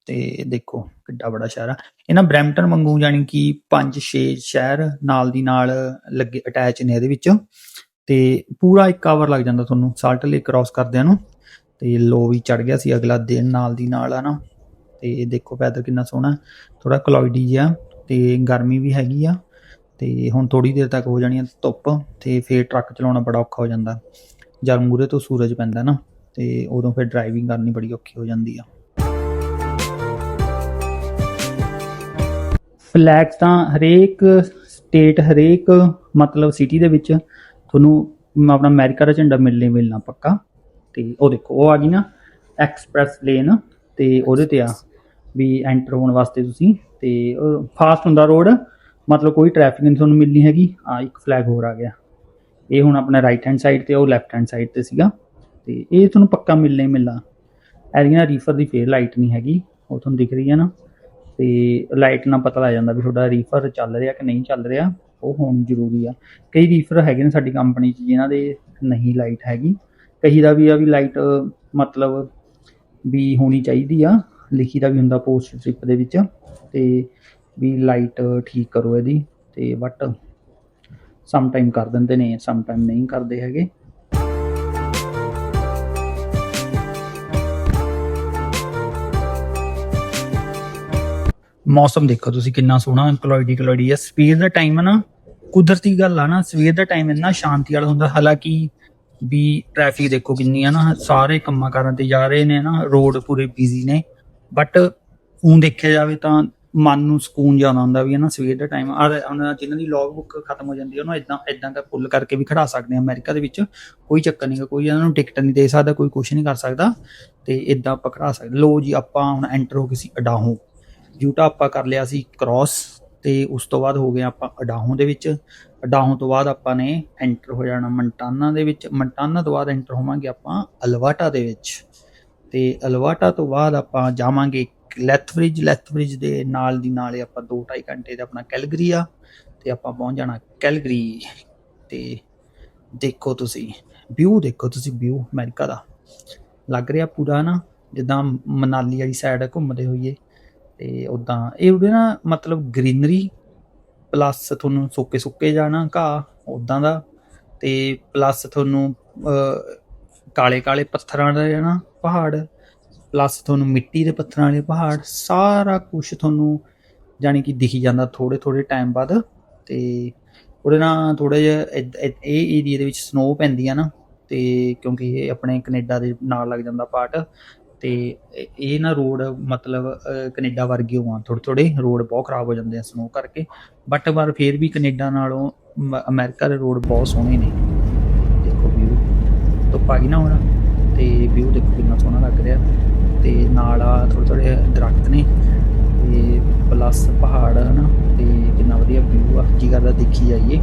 ਤੇ ਦੇਖੋ ਕਿੱਡਾ ਬੜਾ ਸ਼ਹਿਰ ਆ। ਇਹ ਨਾ ਬ੍ਰੈਂਪਟਨ ਵਾਂਗੂ ਜਾਨੀ ਕਿ 5-6 ਸ਼ਹਿਰ ਨਾਲ ਦੀ ਨਾਲ ਲੱਗੇ ਅਟੈਚ ਨੇ ਇਹਦੇ ਵਿੱਚ। ਤੇ ਪੂਰਾ ਇੱਕ ਆਵਰ ਲੱਗ ਜਾਂਦਾ ਤੁਹਾਨੂੰ ਸਾਲਟ ਲੇਕ ਕ੍ਰਾਸ ਕਰਦਿਆਂ ਨੂੰ। ਤੇ ਲੋ ਵੀ ਚੜ ਗਿਆ ਸੀ ਅਗਲਾ ਦਿਨ ਨਾਲ ਦੀ ਨਾਲ ਆ ਨਾ। ਤੇ ਦੇਖੋ ਵੈਦਰ ਕਿੰਨਾ ਸੋਹਣਾ ਥੋੜਾ ਕਲਾਉਡੀ ਜਿਹਾ ਤੇ ਗਰਮੀ ਵੀ ਹੈਗੀ ਆ ਤੇ ਹੁਣ ਥੋੜੀ ਦੇਰ ਤੱਕ ਹੋ ਜਾਣੀ ਆ ਧੁੱਪ ਤੇ ਫੇਰ ਟਰੱਕ ਚਲਾਉਣਾ ਬੜਾ ਔਖਾ ਹੋ ਜਾਂਦਾ। ਜਦ ਮੂਰੇ ਤੋਂ ਸੂਰਜ ਪੈਂਦਾ ਨਾ ਤੇ ਉਦੋਂ ਫਿਰ ਡਰਾਈਵਿੰਗ ਕਰਨੀ ਬੜੀ ਔਖੀ ਹੋ ਜਾਂਦੀ ਆ। ਫਲੈਗ ਤਾਂ ਹਰੇਕ ਸਟੇਟ ਹਰੇਕ ਮਤਲਬ ਸਿਟੀ ਦੇ ਵਿੱਚ ਤੁਹਾਨੂੰ ਆਪਣਾ ਅਮਰੀਕਾ ਦਾ ਝੰਡਾ ਮਿਲਣੇ, ਮਿਲਣਾ ਪੱਕਾ। ਤੇ ਉਹ ਦੇਖੋ, ਉਹ ਆ ਗਈ ਨਾ ਐਕਸਪ੍ਰੈਸ ਲੇਨ ਤੇ ਉਹਦੇ ਤੇ ਆ। ਵੀ ਐਂਟਰ ਹੋਣ ਵਾਸਤੇ ਤੁਸੀਂ ਤੇ ਫਾਸਟ ਹੁੰਦਾ ਰੋਡ ਮਤਲਬ ਕੋਈ ਟ੍ਰੈਫਿਕ ਨਹੀਂ ਤੁਹਾਨੂੰ ਮਿਲਣੀ ਹੈਗੀ। ਆ ਇੱਕ ਫਲੈਗ ਹੋਰ ਆ ਗਿਆ। ਇਹ ਹੁਣ ਆਪਣਾ ਰਾਈਟ ਹੈਂਡ ਸਾਈਡ ਤੇ ਉਹ ਲੈਫਟ ਹੈਂਡ ਸਾਈਡ ਤੇ ਸੀਗਾ। ਤੇ ਇਹ ਤੁਹਾਨੂੰ ਪੱਕਾ ਮਿਲਣਾ ਹੀ ਮਿਲਣਾ। ਐਰੀਆ ਰੀਫਰ ਦੀ ਫੇਰ ਲਾਈਟ ਨਹੀਂ ਹੈਗੀ, ਉਹ ਤੁਹਾਨੂੰ ਦਿਖ ਰਹੀ ਹੈ ਨਾ। ਤੇ ਲਾਈਟ ਨਾਲ ਪਤਾ ਲੱਗ ਜਾਂਦਾ ਵੀ ਤੁਹਾਡਾ ਰੀਫਰ ਚੱਲ ਰਿਹਾ ਕਿ ਨਹੀਂ ਚੱਲ ਰਿਹਾ। ਉਹ ਹੋਣ ਜ਼ਰੂਰੀ ਆ। ਕਈ ਰੀਫਰ ਹੈਗੇ ਨੇ ਸਾਡੀ ਕੰਪਨੀ 'ਚ ਜਿਨ੍ਹਾਂ ਦੇ ਨਹੀਂ ਲਾਈਟ ਹੈਗੀ। ਕਹੀ ਦਾ ਵੀ ਆ ਵੀ ਲਾਈਟ ਮਤਲਬ ਵੀ ਹੋਣੀ ਚਾਹੀਦੀ ਆ। ਲਿਖੀ ਦਾ ਵੀ ਹੁੰਦਾ ਪੋਸਟ ਸਟ੍ਰਿਪ ਦੇ ਵਿੱਚ ਤੇ ਵੀ ਲਾਈਟ ਠੀਕ ਕਰੋ ਇਹਦੀ ਤੇ ਬਟ ਸਮ ਟਾਈਮ ਕਰ ਦਿੰਦੇ ਨੇ ਸਮ ਟਾਈਮ ਨਹੀਂ ਕਰਦੇ ਹੈਗੇ। ਮੌਸਮ ਦੇਖੋ ਤੁਸੀਂ ਕਿੰਨਾ ਸੋਹਣਾ ਕਲੋਇਡੀ ਕਲੋਇਡੀ ਹੈ ਸਵੇਰ ਦਾ ਟਾਈਮ ਹੈ ਨਾ, ਕੁਦਰਤੀ ਗੱਲ ਆ ਨਾ, ਸਵੇਰ ਦਾ ਟਾਈਮ ਇੰਨਾ ਸ਼ਾਂਤੀ ਵਾਲਾ ਹੁੰਦਾ, ਹਾਲਾਂਕਿ ਵੀ ਟ੍ਰੈਫਿਕ ਦੇਖੋ ਕਿੰਨੀ ਆ ਨਾ, ਸਾਰੇ ਕੰਮਾਂ ਕਾਰਾਂ ਤੇ ਜਾ ਰਹੇ ਨੇ ਨਾ ਰੋਡ ਪੂਰੇ ਬਿਜ਼ੀ ਨੇ। ਬਟ ਉਹ ਦੇਖਿਆ ਜਾਵੇ ਤਾਂ ਮਨ ਨੂੰ ਸਕੂਨ ਜ਼ਿਆਦਾ ਹੁੰਦਾ ਵੀ ਹੈ ਨਾ, ਸਵੇਰ ਦਾ ਟਾਈਮ ਆ ਉਹਨਾਂ ਜਿਨ੍ਹਾਂ ਦੀ ਲੌਗ ਬੁੱਕ ਖਤਮ ਹੋ ਜਾਂਦੀ ਹੈ, ਉਹਨੂੰ ਇਦਾਂ ਇਦਾਂ ਦਾ ਪੁੱਲ ਕਰਕੇ ਵੀ ਖੜਾ ਸਕਦੇ ਆ ਅਮਰੀਕਾ ਦੇ ਵਿੱਚ। ਕੋਈ ਚੱਕਰ ਨਹੀਂ ਕੋਈ ਇਹਨਾਂ ਨੂੰ ਟਿਕਟ ਨਹੀਂ ਦੇ ਸਕਦਾ, ਕੋਈ ਕੁਝ ਨਹੀਂ ਕਰ ਸਕਦਾ। ਤੇ ਇਦਾਂ ਆਪਾਂ ਖੜਾ ਸਕਦੇ। ਲੋ ਜੀ, ਆਪਾਂ ਹੁਣ ਐਂਟਰ ਹੋ ਗਏ ਸੀ ਅਡਾਹੋਂ। ਯੂਟਾ ਆਪਾਂ ਕਰ ਲਿਆ ਸੀ ਕ੍ਰਾਸ ਤੇ ਉਸ ਤੋਂ ਬਾਅਦ ਹੋ ਗਏ ਆਪਾਂ ਅਡਾਹੋਂ ਦੇ ਵਿੱਚ। ਅਡਾਹੋਂ ਤੋਂ ਬਾਅਦ ਆਪਾਂ ਨੇ ਐਂਟਰ ਹੋ ਜਾਣਾ ਮੰਟਾਨਾ ਦੇ ਵਿੱਚ। ਮੰਟਾਨਾ ਤੋਂ ਬਾਅਦ ਐਂਟਰ ਹੋਵਾਂਗੇ ਆਪਾਂ ਅਲਵਾਟਾ ਦੇ ਵਿੱਚ। ਤੇ ਅਲਵਾਟਾ ਤੋਂ ਬਾਅਦ ਆਪਾਂ ਜਾਵਾਂਗੇ ਲੈਥਬ੍ਰਿਜ ਲੈਥਬ੍ਰਿਜ ਦੇ ਨਾਲ ਦੀ ਨਾਲ ਆਪਾਂ 2.5 ਘੰਟੇ ਦਾ ਆਪਣਾ ਕੈਲਗਰੀ ਆ ਤੇ ਆਪਾਂ ਪਹੁੰਚ ਜਾਣਾ ਕੈਲਗਰੀ। ਤੇ ਦੇਖੋ ਤੁਸੀਂ, ਵਿਊ ਦੇਖੋ ਤੁਸੀਂ, ਵਿਊ ਅਮਰੀਕਾ ਦਾ। ਲੱਗ ਰਿਹਾ ਪੂਰਾ ਨਾ, ਜਿੱਦਾਂ ਮਨਾਲੀ ਵਾਲੀ ਸਾਈਡ ਘੁੰਮਦੇ ਹੋਈਏ। ਤੇ ਉਦਾਂ ਇਹ ਉਹਦੇ ਨਾ ਮਤਲਬ ਗ੍ਰੀਨਰੀ ਪਲੱਸ ਤੁਹਾਨੂੰ ਸੁੱਕੇ ਸੁੱਕੇ ਜਾਣਾ ਘਾਹ ਉਦਾਂ ਦਾ। ਤੇ ਪਲੱਸ ਤੁਹਾਨੂੰ ਕਾਲੇ ਕਾਲੇ ਪੱਥਰਾਂ ਦਾ ਜਾਣਾ। ਪਹਾੜ ਪਲੱਸ ਤੁਹਾਨੂੰ ਮਿੱਟੀ ਦੇ ਪੱਥਰਾਂ ਵਾਲੇ ਪਹਾੜ ਸਾਰਾ ਕੁਝ ਤੁਹਾਨੂੰ ਜਾਣੀ ਕਿ ਦਿਖੀ ਜਾਂਦਾ ਥੋੜੇ ਥੋੜੇ ਟਾਈਮ ਬਾਅਦ ਤੇ ਉਹਦੇ ਨਾਲ ਥੋੜਾ ਜਿਹਾ ਇਦ- ਇਹ ਏਰੀਆ ਦੇ ਵਿੱਚ ਸਨੋ ਪੈਂਦੀ ਆ ਨਾ ਤੇ ਕਿਉਂਕਿ ਇਹ ਆਪਣੇ ਕੈਨੇਡਾ ਦੇ ਨਾਲ ਲੱਗ ਜਾਂਦਾ ਪਾਰਟ ਤੇ ਇਹ- ਨਾ ਰੋਡ ਮਤਲਬ ਅਹ, ਕੈਨੇਡਾ ਵਰਗੇ ਹੋਆਂ ਥੋੜੇ ਥੋੜੇ ਰੋਡ ਬਹੁਤ ਖਰਾਬ ਹੋ ਜਾਂਦੇ ਆ ਸਨੋ ਕਰਕੇ ਬਟ ਪਰ ਫੇਰ ਵੀ ਕੈਨੇਡਾ ਨਾਲੋਂ ਮ- ਅਮਰੀਕਾ ਦੇ ਰੋਡ ਬਹੁਤ ਸੋਹਣੇ ਨੇ। ਦੇਖੋ ਵਿਊ ਧੁੱਪ ਆ ਨਾ ਹੁਣ। ਤੇ ਵਿਊ ਦੇਖੋ ਕਿੰਨਾ ਸੋਹਣਾ ਲੱਗ ਰਿਹਾ। ਤੇ ਨਾਲ ਆ ਥੋੜੇ ਥੋੜੇ ਦਰਖਤ ਨੇ। ਤੇ ਪਲੱਸ ਪਹਾੜ ਹਨ ਤੇ ਕਿੰਨਾ ਵਧੀਆ ਵਿਊ ਆ। ਕੀ ਕਰਦਾ ਦੇਖੀ ਜਾਈਏ।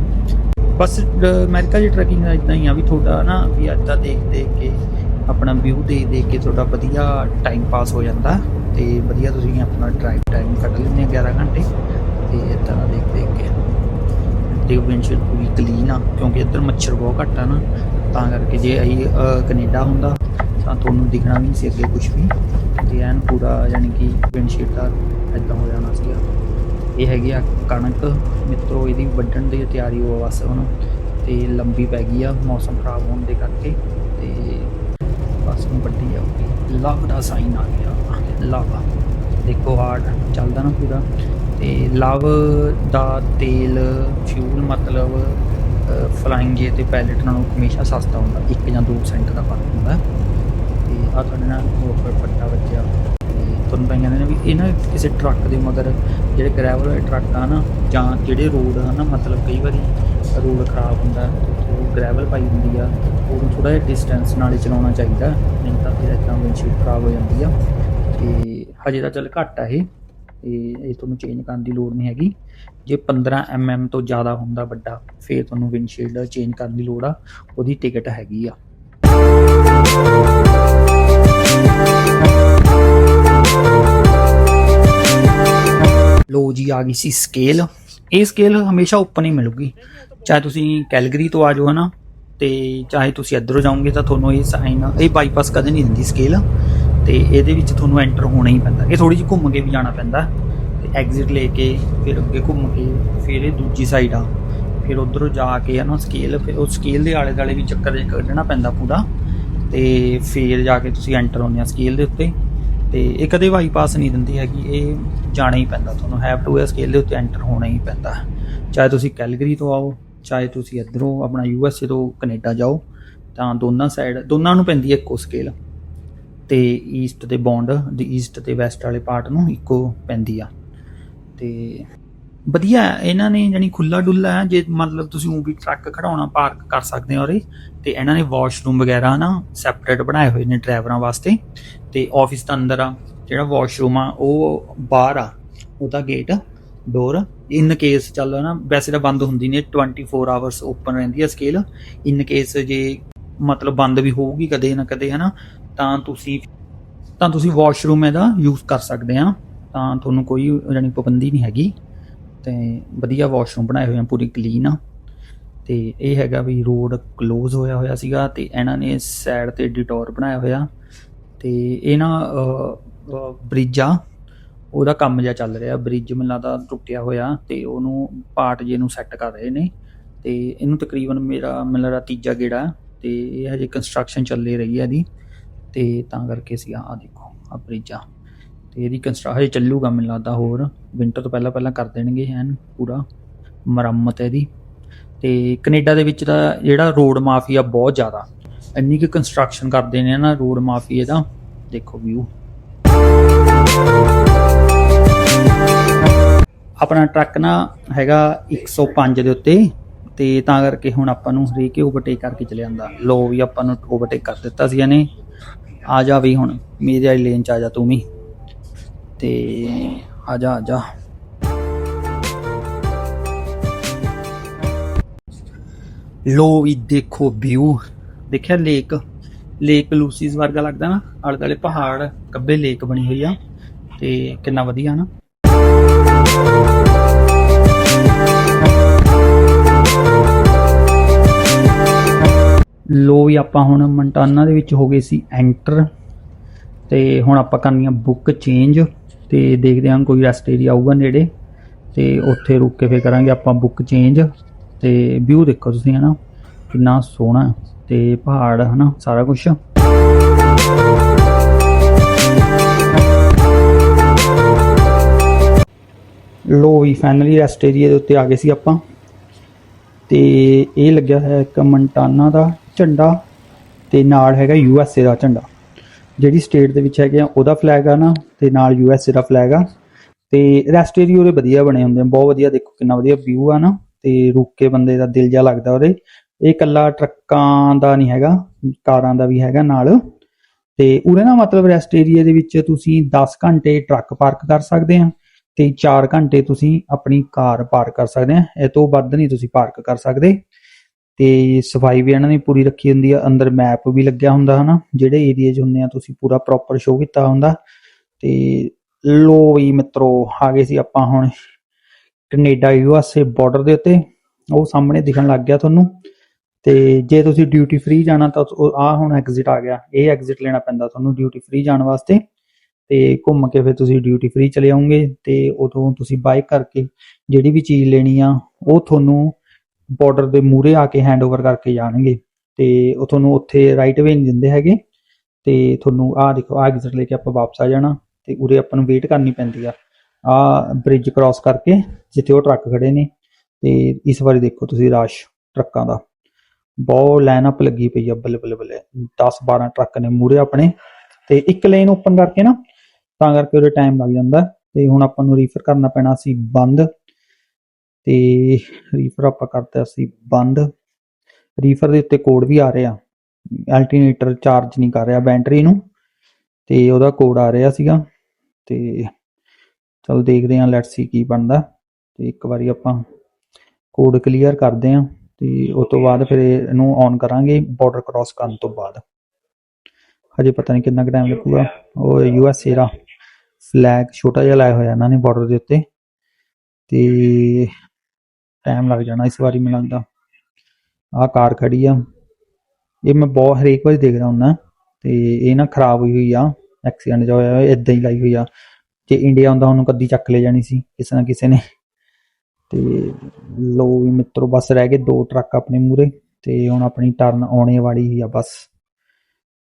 ਬਸ ਅਹ, ਅਮਰੀਕਾ ਦੀ ਟਰੈਕਿੰਗ ਦਾ ਇਦਾਂ ਹੀ ਆ ਵੀ ਤੁਹਾਡਾ ਨਾ ਵੀ ਏਦਾਂ ਦੇਖ ਦੇਖ ਕੇ ਆਪਣਾ ਵਿਊ ਦੇਖ ਦੇਖ ਕੇ ਤੁਹਾਡਾ ਵਧੀਆ ਟਾਈਮ ਪਾਸ ਹੋ ਜਾਂਦਾ। ਤੇ ਵਧੀਆ ਤੁਸੀਂ ਆਪਣਾ ਡਰਾਈਵ ਟਾਈਮ ਕੱਢ ਲੈਂਦੇ ਆ 11 ਘੰਟੇ। ਤੇ ਇਦਾਂ ਦਾ ਦੇਖ ਦੇਖ ਕੇ। ਤੇ ਵਿੰਡਸ਼ੀਲਡ ਪੂਰੀ ਕਲੀਨ ਆ ਕਿਉਂਕਿ ਇੱਧਰ ਮੱਛਰ ਬਹੁਤ ਘੱਟ ਆ ਨਾ। ਤਾਂ ਕਰਕੇ ਜੇ ਅਸੀਂ ਅਹ, ਕੈਨੇਡਾ ਹੁੰਦਾ ਤਾਂ ਤੁਹਾਨੂੰ ਦਿਖਣਾ ਵੀ ਨਹੀਂ ਸੀ ਅੱਗੇ ਕੁਝ ਵੀ। ਤੇ ਐਨ ਪੂਰਾ ਯਾਨੀ ਕਿ ਵਿੰਡਸ਼ੀਲਡ ਦਾ ਇਦਾਂ ਹੋ ਜਾਣਾ ਸੀਗਾ। ਇਹ ਹੈਗੀ ਆ ਕਣਕ। ਮਿੱਤਰੋ ਇਹਦੀ ਵੱਢਣ ਦੀ ਤਿਆਰੀ ਹੋ ਬਸ ਹੁਣ ਤੇ ਲੰਬੀ ਪੈ ਗਈ ਆ ਮੌਸਮ ਖਰਾਬ ਹੋਣ ਦੇ ਕਰਕੇ ਤੇ ਬਸ ਹੁਣ ਵੱਢੀ ਜਾਊਗੀ। ਲਵ ਦਾ ਸਾਈਨ ਆ ਗਿਆ। ਲਵ ਦੇਖੋ ਹਾਰਡ ਚੱਲਦਾ ਨਾ ਪੂਰਾ। ਤੇ ਲਵ ਦਾ ਤੇਲ ਫਿਊਲ ਮਤਲਬ ਫਲਾਈਂਗ ਜੇ ਤੇ ਪਾਇਲਟ ਨਾਲੋਂ ਹਮੇਸ਼ਾ ਸਸਤਾ ਹੁੰਦਾ 1 ਜਾਂ 2 ਸੈਂਟ ਦਾ ਫ਼ਰਕ ਹੁੰਦਾ। ਤੇ ਆ ਤੁਹਾਡੇ ਨਾਲ ਹੋਰ ਪੱਟਾ ਵੱਜਿਆ? ਤੇ ਤੁਹਾਨੂੰ ਤਾਂ ਕਹਿੰਦੇ ਨੇ ਵੀ ਇਹ ਨਾ ਕਿਸੇ ਟਰੱਕ ਦੇ ਮਗਰ ਜਿਹੜੇ ਗ੍ਰੈਵਲ ਟਰੱਕ ਆ ਨਾ, ਜਾਂ ਜਿਹੜੇ ਰੋਡ ਆ ਨਾ, ਮਤਲਬ ਕਈ ਵਾਰੀ ਰੋਡ ਖਰਾਬ ਹੁੰਦਾ ਉਹ ਗ੍ਰੈਵਲ ਪਾਈ ਹੁੰਦੀ ਆ, ਉਹਨੂੰ ਥੋੜਾ ਜਿਹਾ ਡਿਸਟੈਂਸ ਨਾਲ ਹੀ ਚਲਾਉਣਾ ਚਾਹੀਦਾ, ਨਹੀਂ ਤਾਂ ਫਿਰ ਇਦਾਂ ਵਿੰਡਸ਼ੀਲਡ ਖਰਾਬ ਹੋ ਜਾਂਦੀ ਆ। ਤੇ ਹਜੇ ਤਾਂ ਚੱਲ ਘੱਟ ਆ ਇਹ। ਤੇ ਇਹ ਤੁਹਾਨੂੰ ਚੇਂਜ ਕਰਨ ਦੀ ਲੋੜ ਨਹੀਂ ਹੈਗੀ। ਜੇ 15 mm ਤੋਂ ਜ਼ਿਆਦਾ ਹੁੰਦਾ ਵੱਡਾ, ਫਿਰ ਤੁਹਾਨੂੰ ਵਿੰਡਸ਼ੀਲਡ ਚੇਂਜ ਕਰਨ ਦੀ ਲੋੜ ਆ। ਉਹਦੀ ਟਿਕਟ ਹੈਗੀ ਆ। ਲੋ ਜੀ, ਆ ਗਈ ਸੀ ਸਕੇਲ ਇਹ ਸਕੇਲ ਹਮੇਸ਼ਾ ਓਪਨ ਹੀ ਮਿਲੂਗੀ। ਚਾਹੇ ਤੁਸੀਂ ਕੈਲਗਰੀ ਤੋਂ ਆ ਜਾਓ, ਹਨਾ, ਤੇ ਚਾਹੇ ਤੁਸੀਂ ਇੱਧਰੋਂ ਜਾਓਗੇ, ਤਾਂ ਤੁਹਾਨੂੰ ਇਹ ਸਾਈਨ ਇਹ ਬਾਈਪਾਸ ਕਦੇ ਨਹੀਂ ਦਿੰਦੀ ਸਕੇਲ ਤੇ ਇਹਦੇ ਵਿੱਚ ਤੁਹਾਨੂੰ ਐਂਟਰ ਹੋਣਾ ਹੀ ਪੈਂਦਾ। ਇਹ ਥੋੜੀ ਜਿਹੀ ਘੁੰਮ ਕੇ ਵੀ ਜਾਣਾ ਪੈਂਦਾ। ਤੇ ਐਗਜ਼ਿਟ ਲੈ ਕੇ ਫਿਰ ਅੱਗੇ ਘੁੰਮ ਕੇ ਫਿਰ ਇਹ ਦੂਜੀ ਸਾਈਡ ਆ। ਫਿਰ ਉਧਰੋਂ ਜਾ ਕੇ ਨਾ ਸਕੇਲ ਫਿਰ ਉਹ ਸਕੇਲ ਦੇ ਆਲੇ ਦੁਆਲੇ ਵੀ ਚੱਕਰ ਜਿਹਾ ਕੱਢਣਾ ਪੈਂਦਾ ਪੂਰਾ। ਤੇ ਫਿਰ ਜਾ ਕੇ ਤੁਸੀਂ ਐਂਟਰ ਹੁੰਦੇ ਆ ਸਕੇਲ ਦੇ ਉੱਤੇ। ਤੇ ਇਹ ਕਦੇ ਬਾਈਪਾਸ ਨਹੀਂ ਦਿੰਦੀ ਹੈਗੀ, ਇਹ ਜਾਣਾ ਹੀ ਪੈਂਦਾ ਤੁਹਾਨੂੰ। ਹੈਵ ਟੂ ਇਹ ਸਕੇਲ ਦੇ ਉੱਤੇ ਐਂਟਰ ਹੋਣਾ ਹੀ ਪੈਂਦਾ। ਚਾਹੇ ਤੁਸੀਂ ਕੈਲਗਰੀ ਤੋਂ ਆਓ, ਚਾਹੇ ਤੁਸੀਂ ਇੱਧਰੋਂ ਆਪਣਾ ਯੂ ਐਸ ਏ ਤੋਂ ਕੈਨੇਡਾ ਜਾਓ, ਤਾਂ ਦੋਨਾਂ ਸਾਈਡ ਦੋਨਾਂ ਨੂੰ ਪੈਂਦੀ ਹੈ ਇੱਕੋ ਸਕੇਲ ਤੇ ਈਸਟ ਦੇ ਬੌਂਡ ਦੀ ਈਸਟ ਤੇ ਵੈਸਟ ਵਾਲੇ ਪਾਰਟ ਨੂੰ ਇੱਕੋ ਪੈਂਦੀ ਆ। ਤੇ ਵਧੀਆ ਇਹਨਾਂ ਨੇ ਜਾਨੀ ਖੁੱਲਾ ਡੁੱਲਾ ਹੈ ਜੇ ਮਤਲਬ ਤੁਸੀਂ ਉਹ ਵੀ ਟਰੱਕ ਖੜਾਉਣਾ ਪਾਰਕ ਕਰ ਸਕਦੇ ਹੋ ਔਰੇ ਤੇ ਇਹਨਾਂ ਨੇ ਵਾਸ਼ਰੂਮ ਵਗੈਰਾ ਨਾ ਸੈਪਰੇਟ ਬਣਾਏ ਹੋਏ ਨੇ ਡਰਾਈਵਰਾਂ ਵਾਸਤੇ, ਤੇ ਆਫਿਸ ਦਾ ਅੰਦਰ ਆ, ਜਿਹੜਾ ਵਾਸ਼ਰੂਮ ਆ, ਉਹ ਬਾਹਰ ਆ, ਉਹਦਾ ਗੇਟ ਡੋਰ ਇਨ ਕੇਸ ਚੱਲ ਨਾ, ਵੈਸੇ ਤਾਂ ਬੰਦ ਹੁੰਦੀ ਨੇ 24 ਆਵਰਸ ਓਪਨ ਰਹਿੰਦੀ ਆ ਸਕੇਲ ਇਨ ਕੇਸ ਜੇ ਮਤਲਬ ਬੰਦ ਵੀ ਹੋਊਗੀ ਕਦੇ ਨਾ ਕਦੇ, ਹਨਾ ਤਾਂ ਤੁਸੀਂ ਤਾਂ ਤੁਸੀਂ ਵਾਸ਼ਰੂਮ ਇਹਦਾ ਯੂਜ਼ ਕਰ ਸਕਦੇ ਆ ਤਾਂ ਤੁਹਾਨੂੰ ਕੋਈ ਜਾਨੀ ਪਾਬੰਦੀ ਨਹੀਂ ਹੈਗੀ। ਤੇ ਵਧੀਆ ਵਾਸ਼ਰੂਮ ਬਣਾਏ ਹੋਏ ਆ, ਪੂਰੀ ਕਲੀਨ ਆ। ਤੇ ਇਹ ਹੈਗਾ ਵੀ ਰੋਡ ক্লোਜ਼ ਹੋਇਆ ਹੋਇਆ ਸੀਗਾ ਤੇ ਇਹਨਾਂ ਨੇ ਸਾਈਡ ਤੇ ਡਿਟੋਰ ਬਣਾਇਆ ਹੋਇਆ। ਤੇ ਇਹ ਨਾ ਬ੍ਰਿਜ ਆ। ਉਹਦਾ ਕੰਮ ਜਿਹਾ ਚੱਲ ਰਿਹਾ। ਬ੍ਰਿਜ ਮੈਨੂੰ ਲੱਗਦਾ ਟੁੱਟਿਆ ਹੋਇਆ ਤੇ ਉਹਨੂੰ ਪਾਰਟ ਜੇ ਨੂੰ ਸੈੱਟ ਕਰ ਰਹੇ ਨੇ। ਤੇ ਇਹਨੂੰ ਤਕਰੀਬਨ ਮੇਰਾ, ਮੈਨੂੰ ਲੱਗਦਾ ਤੀਜਾ ਗੇੜਾ। ਹੈ ਤੇ ਇਹ ਹਜੇ ਕੰਸਟਰਕਸ਼ਨ ਚੱਲੇ ਰਹੀ ਹੈ ਇਹਦੀ। ਤੇ ਤਾਂ ਕਰਕੇ ਸੀ ਆ ਦੇਖੋ ਆ ਬ੍ਰਿਜਾ ਆ। ਤੇ ਇਹਦੀ ਕੰਸਟਰਕਸ਼ਨ ਚੱਲੂਗਾ ਮੈਨੂੰ ਲੱਗਦਾ ਹੋਰ। ਵਿੰਟਰ ਤੋਂ ਪਹਿਲਾਂ ਪਹਿਲਾਂ ਕਰ ਦੇਣਗੇ ਐਨ ਪੂਰਾ, ਮੁਰੰਮਤ ਇਹਦੀ। ਤੇ ਕੈਨੇਡਾ ਦੇ ਵਿੱਚ ਤਾਂ ਜਿਹੜਾ ਰੋਡ ਮਾਫੀਆ ਬਹੁਤ ਜ਼ਿਆਦਾ। ਇੰਨੀ ਕਿ ਕੰਸਟਰਕਸ਼ਨ ਕਰਦੇ ਨੇ ਨਾ ਰੋਡ ਮਾਫੀਆ ਦਾ। ਦੇਖੋ ਵਿਊ ਆਪਣਾ ਟਰੱਕ ਨਾ ਹੈਗਾ 105 ਦੇ ਉੱਤੇ। ਤੇ ਤਾਂ ਕਰਕੇ ਹੁਣ ਆਪਾਂ ਨੂੰ ਹਰੇਕ ਓਵਰਟੇਕ ਕਰਕੇ ਚਲੇ ਜਾਂਦਾ। ਲੋ ਵੀ ਆਪਾਂ ਨੂੰ ਓਵਰਟੇਕ ਕਰ ਦਿੱਤਾ ਸੀ ਇਹਨੇ। ਆ ਜਾ ਵੀ ਹੁਣ ਮੇਰੇ ਵਾਲੀ ਲੇਨ ਚ ਆ ਜਾ ਤੂੰ ਵੀ। ਤੇ ਆ ਜਾ ਆ ਜਾ। ਲੋ ਵੀ ਦੇਖੋ ਵਿਊ ਦੇਖਿਆ ਲੇਕ ਲੇਕ ਲੂਸੀਸ ਵਰਗਾ ਲੱਗਦਾ ਨਾ ਆਲੇ ਦੁਆਲੇ ਪਹਾੜ, ਕੱਬੇ ਲੇਕ ਬਣੀ ਹੋਈ ਆ। ਤੇ ਕਿੰਨਾ ਵਧੀਆ ਨਾ। ਲੋ ਵੀ ਆਪਾਂ ਹੁਣ ਮੰਟਾਨਾ ਦੇ ਵਿੱਚ ਹੋ ਗਏ ਸੀ ਐਂਟਰ। ਤੇ ਹੁਣ ਆਪਾਂ ਕਰਨੀ ਆ ਬੁੱਕ ਚੇਂਜ ਤੇ ਦੇਖਦੇ ਹਾਂ ਕੋਈ ਰੈਸਟ ਏਰੀਆ ਆਊਗਾ ਨੇੜੇ। ਤੇ ਉੱਥੇ ਰੁਕ ਕੇ ਫੇਰ ਕਰਾਂਗੇ ਆਪਾਂ ਬੁੱਕ ਚੇਂਜ। ਤੇ ਵਿਊ ਦੇਖੋ ਤੁਸੀਂ ਹਨਾ, ਕਿੰਨਾ ਸੋਹਣਾ ਹੈ ਤੇ ਪਹਾੜ ਹਨਾ, ਸਾਰਾ ਕੁਝ ਲੋ ਵੀ ਫਾਈਨਲੀ ਰੈਸਟ ਏਰੀਆ ਦੇ ਉੱਤੇ ਆ ਗਏ ਸੀ ਆਪਾਂ। ਤੇ ਇਹ ਲੱਗਿਆ ਹੈ ਇੱਕ ਮੰਟਾਨਾ ਦਾ। ਝੰਡਾ ਤੇ ਨਾਲ ਹੈਗਾ ਯੂ ਐਸ ਏ ਦਾ ਝੰਡਾ। ਜਿਹੜੀ ਸਟੇਟ ਦੇ ਵਿੱਚ ਹੈਗੇ ਆ, ਉਹਦਾ ਫਲੈਗ ਆ ਨਾ, ਤੇ ਨਾਲ ਯੂ ਐਸ ਏ ਦਾ ਫਲੈਗ ਆ। ਤੇ ਰੈਸਟ ਏਰੀਆ ਉਹਦੇ ਵਧੀਆ ਬਣੇ ਹੁੰਦੇ ਆ, ਬਹੁਤ ਵਧੀਆ, ਦੇਖੋ ਕਿੰਨਾ ਵਧੀਆ ਵਿਊ ਆ ਨਾ, ਤੇ ਰੁਕ ਕੇ ਬੰਦੇ ਦਾ ਦਿਲ ਜਿਹਾ ਲੱਗਦਾ ਉਹਦੇ ਇਹ ਇਕੱਲਾ ਟਰੱਕਾਂ ਦਾ ਨਹੀਂ ਹੈਗਾ, ਕਾਰਾਂ ਦਾ ਵੀ ਹੈਗਾ ਨਾਲ। ਤੇ ਉਰੇ ਨਾ ਮਤਲਬ ਰੈਸਟ ਏਰੀਆ ਦੇ ਵਿੱਚ ਤੁਸੀਂ 10 ਘੰਟੇ ਟਰੱਕ ਪਾਰਕ ਕਰ ਸਕਦੇ ਆ, ਤੇ 4 ਘੰਟੇ ਤੁਸੀਂ ਆਪਣੀ ਕਾਰ ਪਾਰਕ ਕਰ ਸਕਦੇ ਆ। ਇਹ ਤੋਂ ਵੱਧ ਨਹੀਂ ਤੁਸੀਂ ਪਾਰਕ ਕਰ ਸਕਦੇ। ਤੇ ਸਫ਼ਾਈ ਵੀ ਇਹਨਾਂ ਨੇ ਪੂਰੀ ਰੱਖੀ ਹੁੰਦੀ ਆ। ਅੰਦਰ ਮੈਪ ਵੀ ਲੱਗਿਆ ਹੁੰਦਾ ਹਨਾ, ਜਿਹੜੇ ਏਰੀਆ 'ਚ ਹੁੰਦੇ ਆ, ਤੁਸੀਂ ਪੂਰਾ ਪ੍ਰੋਪਰ ਸ਼ੋਅ ਕੀਤਾ ਹੁੰਦਾ। ਤੇ ਲੋ ਵੀ ਮਿੱਤਰੋ, ਆ ਗਏ ਸੀ ਆਪਾਂ ਹੁਣ ਕੈਨੇਡਾ ਯੂਐਸਏ ਬਾਰਡਰ ਦੇ ਉੱਤੇ। ਉਹ ਸਾਹਮਣੇ ਦਿਖਣ ਲੱਗ ਗਿਆ ਤੁਹਾਨੂੰ। ਤੇ ਜੇ ਤੁਸੀਂ ਡਿਊਟੀ ਫ੍ਰੀ ਜਾਣਾ ਤਾਂ ਆ ਹੁਣ ਐਗਜ਼ਿਟ ਆ ਗਿਆ। ਇਹ ਐਗਜ਼ਿਟ ਲੈਣਾ ਪੈਂਦਾ ਤੁਹਾਨੂੰ ਡਿਊਟੀ ਫ੍ਰੀ ਜਾਣ ਵਾਸਤੇ। ਤੇ ਘੁੰਮ ਕੇ ਫਿਰ ਤੁਸੀਂ ਡਿਊਟੀ ਫ੍ਰੀ ਚਲੇ ਜਾਓਗੇ ਤੇ ਉਦੋਂ ਤੁਸੀਂ ਬਾਈ ਕਰਕੇ ਜਿਹੜੀ ਵੀ ਚੀਜ਼ ਲੈਣੀ ਆ, ਉਹ ਤੁਹਾਨੂੰ ਬਾਰਡਰ ਦੇ ਮੂਹਰੇ ਆ ਕੇ ਹੈਂਡਓਵਰ ਕਰਕੇ ਜਾਣਗੇ। ਤੇ ਉਹ ਤੁਹਾਨੂੰ ਉੱਥੇ ਰਾਈਟ ਵੇ ਨਹੀਂ ਦਿੰਦੇ ਹੈਗੇ। ਤੇ ਤੁਹਾਨੂੰ ਆਹ ਦੇਖੋ, ਆਹ ਐਗਜ਼ਿਟ ਲੈ ਕੇ ਆਪਾਂ ਵਾਪਸ ਆ ਜਾਣਾ। ਤੇ ਉਰੇ ਆਪਾਂ ਨੂੰ ਵੇਟ ਕਰਨੀ ਪੈਂਦੀ ਆ। ਆ ਬ੍ਰਿਜ ਕ੍ਰਾਸ ਕਰਕੇ ਜਿੱਥੇ ਉਹ ਟਰੱਕ ਖੜੇ ਨੇ। ਤੇ ਇਸ ਵਾਰੀ ਦੇਖੋ ਤੁਸੀਂ ਰਸ਼ ਟਰੱਕਾਂ ਦਾ। ਬਹੁਤ ਲਾਈਨ ਅਪ ਲੱਗੀ ਪਈ ਆ ਬੱਲੇ ਬੱਲੇ ਬੱਲੇ। 10 12 ਟਰੱਕ ਨੇ ਮੂਰੇ ਆਪਣੇ। ਤੇ ਇੱਕ ਲੇਨ ਓਪਨ ਕਰਕੇ ਨਾ, ਤਾਂ ਕਰਕੇ ਉਹਦੇ ਟਾਈਮ ਲੱਗ ਜਾਂਦਾ। ਤੇ ਹੁਣ ਆਪਾਂ ਨੂੰ ਰੀਫਰ ਕਰਨਾ ਪੈਣਾ ਸੀ ਬੰਦ। ਤੇ ਰੀਫਰ ਆਪਾਂ ਕਰਤਾ ਸੀ ਬੰਦ। ਰੀਫਰ ਦੇ ਉੱਤੇ ਕੋਡ ਵੀ ਆ ਰਿਹਾ। ਅਲਟਰਨੇਟਰ ਚਾਰਜ ਨਹੀਂ ਕਰ ਰਿਹਾ ਬੈਟਰੀ ਨੂੰ। ਤੇ ਉਹਦਾ ਕੋਡ ਆ ਰਿਹਾ ਸੀਗਾ। ਤੇ ਚਲ ਦੇਖਦੇ ਹਾਂ ਲੈਟਸ ਸੀ ਕੀ ਬਣਦਾ। ਤੇ ਇੱਕ ਵਾਰੀ ਆਪਾਂ ਕੋਡ ਕਲੀਅਰ ਕਰਦੇ ਹਾਂ। ਤੇ ਉਸ ਤੋਂ ਬਾਅਦ ਫਿਰ ਇਹਨੂੰ ਔਨ ਕਰਾਂਗੇ ਬਾਰਡਰ ਕ੍ਰਾਸ ਕਰਨ ਤੋਂ ਬਾਅਦ। ਹਜੇ ਪਤਾ ਨਹੀਂ ਕਿੰਨਾ ਕੁ ਟਾਈਮ ਲੱਗੂਗਾ। ਉਹ ਯੂ ਐਸ ਏ ਦਾ ਫਲੈਗ ਛੋਟਾ ਜਿਹਾ ਲਾਇਆ ਹੋਇਆ ਇਹਨਾਂ ਨੇ ਬਾਰਡਰ ਦੇ ਉੱਤੇ। ਤੇ ਟਾਈਮ ਲੱਗ ਜਾਣਾ ਇਸ ਵਾਰੀ ਮੈਨੂੰ ਲੱਗਦਾ। ਆਹ ਕਾਰ ਖੜੀ ਆ। ਇਹ ਮੈਂ ਬਹੁਤ ਹਰੇਕ ਵਾਰੀ ਦੇਖਦਾ ਹੁੰਦਾ, ਤੇ ਇਹ ਨਾ ਖਰਾਬ ਹੋਈ ਹੋਈ ਆ ਐਕਸੀਡੈਂਟ ਜਿਹਾ ਹੋਇਆ ਇਦਾਂ ਹੀ ਲਾਈ ਹੋਈ ਆ। ਜੇ ਇੰਡੀਆ ਹੁੰਦਾ ਉਹਨੂੰ ਕਦੀ ਚੱਕ ਲੈ ਜਾਣੀ ਸੀ, ਕਿਸੇ ਨਾ ਕਿਸੇ ਨੇ। ਤੇ ਲੋ ਵੀ ਮਿੱਤਰੋ, ਬਸ ਰਹਿ ਗਏ ਦੋ ਟਰੱਕ ਆਪਣੇ ਮੂਰੇ ਤੇ ਹੁਣ ਆਪਣੀ ਟਰਨ ਆਉਣੇ ਵਾਲੀ ਹੀ ਆ ਬਸ।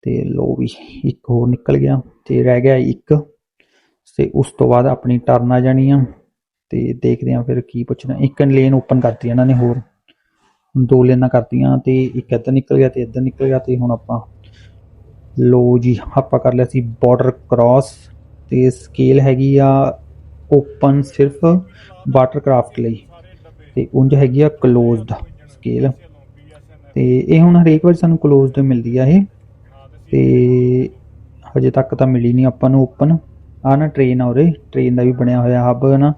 ਤੇ ਲੋ ਵੀ ਇੱਕ ਹੋਰ ਨਿਕਲ ਗਿਆ, ਤੇ ਰਹਿ ਗਿਆ ਇੱਕ। ਤੇ ਉਸ ਤੋਂ ਬਾਅਦ ਆਪਣੀ ਟਰਨ ਆ ਜਾਣੀ ਆ। ਤੇ ਦੇਖਦੇ ਹਾਂ ਫਿਰ ਕੀ ਪੁੱਛਣਾ। ਇੱਕ ਲੇਨ ਓਪਨ ਕਰਤੀ ਇਹਨਾਂ ਨੇ ਹੋਰ। ਦੋ ਲੇਨਾਂ ਕਰਤੀਆਂ ਤੇ ਇੱਕ ਇੱਧਰ ਨਿਕਲ ਗਿਆ ਤੇ ਇੱਧਰ ਨਿਕਲ ਗਿਆ ਤੇ ਹੁਣ ਆਪਾਂ ਲੋ ਜੀ, ਆਪਾਂ ਕਰ ਲਿਆ ਸੀ ਬਾਰਡਰ ਕ੍ਰਾਸ ਤੇ ਸਕੇਲ ਹੈਗੀ ਆ ਓਪਨ ਸਿਰਫ ਵਾਟਰਕ੍ਰਾਫਟ ਲਈ। ਤੇ ਉਂਝ ਹੈਗੀ ਆ ਕਲੋਜ਼ਡ ਸਕੇਲ ਤੇ ਇਹ ਹੁਣ ਹਰੇਕ ਵਾਰ ਸਾਨੂੰ ਕਲੋਜ਼ਡ ਮਿਲਦੀ ਆ ਇਹ। ਤੇ ਹਜੇ ਤੱਕ ਤਾਂ ਮਿਲੀ ਨਹੀਂ ਆਪਾਂ ਨੂੰ ਓਪਨ ਆ ਨਾ ਟ੍ਰੇਨ ਆ ਉਰੇ ਟ੍ਰੇਨ ਦਾ ਵੀ ਬਣਿਆ ਹੋਇਆ ਹੱਬ ਨਾ।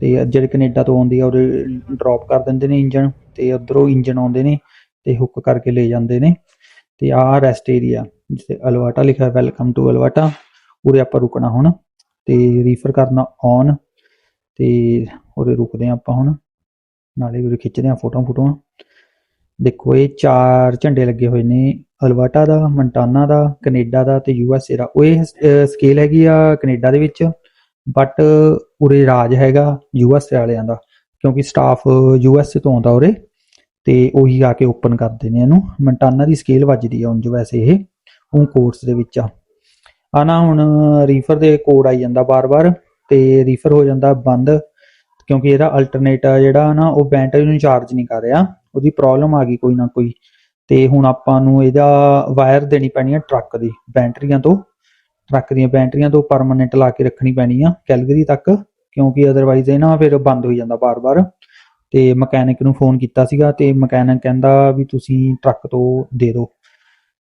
ਤੇ ਜਿਹੜੇ ਕੈਨੇਡਾ ਤੋਂ ਆਉਂਦੀ ਆ ਉਰੇ ਡ੍ਰੌਪ ਕਰ ਦਿੰਦੇ ਨੇ ਇੰਜਨ ਤੇ ਉਧਰੋਂ ਇੰਜਨ ਆਉਂਦੇ ਨੇ ਤੇ ਹੁੱਕ ਕਰਕੇ ਲੈ ਜਾਂਦੇ ਨੇ। ਤੇ ਆਹ ਰੈਸਟ ਏਰੀਆ ਜਿੱਥੇ ਅਲਵਾਟਾ ਲਿਖਿਆ ਵੈਲਕਮ ਟੂ ਅਲਵਾਟਾ ਉਰੇ ਆਪਾਂ ਰੁਕਣਾ ਹੁਣ ਤੇ ਰੀਫਰ ਕਰਨਾ ਔਨ ਤੇ ਉਰੇ ਰੁਕਦੇ ਆਪਾਂ ਹੁਣ। ਨਾਲੇ ਉਰੇ ਖਿੱਚਦੇ ਹਾਂ ਫੋਟੋਆਂ ਫੋਟੋਆਂ। ਦੇਖੋ, ਇਹ ਚਾਰ ਝੰਡੇ ਲੱਗੇ ਹੋਏ ਨੇ ਅਲਵਾਟਾ ਦਾ ਮਨਟਾਨਾ ਦਾ, ਕੈਨੇਡਾ ਦਾ ਤੇ ਯੂ ਐਸ ਏ ਦਾ। ਉਹ ਇਹ ਸਕੇਲ ਹੈਗੀ ਆ ਕੈਨੇਡਾ ਦੇ ਵਿੱਚ। ਬਟ ਉਰੇ ਰਾਜ ਹੈਗਾ ਯੂ ਐਸ ਏ ਵਾਲਿਆਂ ਦਾ, ਕਿਉਂਕਿ ਸਟਾਫ ਯੂ ਐਸ ਏ ਤੋਂ ਆਉਂਦਾ ਉਰੇ, ਤੇ ਉਹੀ ਆ ਕੇ ਓਪਨ ਕਰਦੇ ਨੇ ਇਹਨੂੰ। ਮੰਟਾਨਾ ਦੀ ਸਕੇਲ ਵੱਜਦੀ ਆ ਉਂਝ ਵੈਸੇ ਇਹ, ਉਹ ਕੋਰਸ ਦੇ ਵਿੱਚ ਆ। ਆ ਹੁਣ ਰੀਫਰ ਦੇ ਕੋਡ ਆਈ ਜਾਂਦਾ ਬਾਰ-ਬਾਰ, ਤੇ ਰੀਫਰ ਹੋ ਜਾਂਦਾ ਬੰਦ, ਕਿਉਂਕਿ ਇਹਦਾ ਅਲਟਰਨੇਟ ਜਿਹੜਾ ਨਾ, ਉਹ ਬੈਟਰੀ ਨੂੰ ਚਾਰਜ ਨਹੀਂ ਕਰ ਰਿਹਾ। ਉਹਦੀ ਪ੍ਰੋਬਲਮ ਆ ਗਈ ਕੋਈ ਨਾ ਕੋਈ। ਤੇ ਹੁਣ ਆਪਾਂ ਨੂੰ ਇਹਦਾ ਵਾਇਰ ਦੇਣੀ ਪੈਣੀ ਹੈ ਟਰੱਕ ਦੀ ਬੈਟਰੀਆਂ ਤੋਂ। ਟਰੱਕ ਦੀਆਂ ਬੈਟਰੀਆਂ ਤੋਂ ਪਰਮਨੈਂਟ ਲਾ ਕੇ ਰੱਖਣੀ ਪੈਣੀ ਆ ਕੈਲਗਰੀ ਤੱਕ, ਕਿਉਂਕਿ ਅਦਰਵਾਈਜ਼ ਇਹ ਨਾ ਫਿਰ ਬੰਦ ਹੋ ਜਾਂਦਾ ਬਾਰ-ਬਾਰ। ਤੇ ਮਕੈਨਿਕ ਨੂੰ ਫੋਨ ਕੀਤਾ ਸੀਗਾ ਤੇ ਮਕੈਨਿਕ ਕਹਿੰਦਾ ਵੀ ਤੁਸੀਂ ਟਰੱਕ ਤੋਂ ਦੇ ਦਿਓ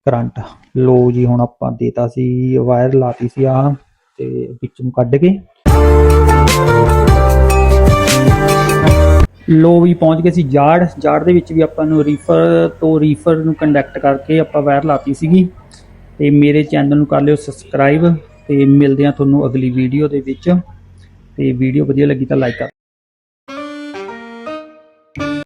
ਕਰੰਟ। ਲੋ ਜੀ, ਹੁਣ ਆਪਾਂ ਦੇਤਾ ਸੀ ਵਾਇਰ ਲਾਤੀ ਸੀ ਆ ਤੇ ਵਿੱਚ ਨੂੰ ਕੱਢ ਕੇ। ਲੋ ਵੀ ਪਹੁੰਚ ਗਏ ਸੀ ਜਾੜ। ਜਾੜ ਦੇ ਵਿੱਚ ਵੀ ਆਪਾਂ ਨੂੰ ਰੀਫਰ ਤੋਂ ਰੀਫਰ ਨੂੰ ਕੰਡਕਟ ਕਰਕੇ ਆਪਾਂ ਵਾਇਰ ਲਾਤੀ ਸੀਗੀ। ਤੇ ਮੇਰੇ ਚੈਨਲ ਨੂੰ ਕਰ ਲਿਓ ਸਬਸਕ੍ਰਾਈਬ ਤੇ ਮਿਲਦੇ ਆ ਤੁਹਾਨੂੰ ਅਗਲੀ ਵੀਡੀਓ ਦੇ ਵਿੱਚ। ਤੇ ਵੀਡੀਓ ਵਧੀਆ ਲੱਗੀ ਤਾਂ ਲਾਈਕ ਕਰ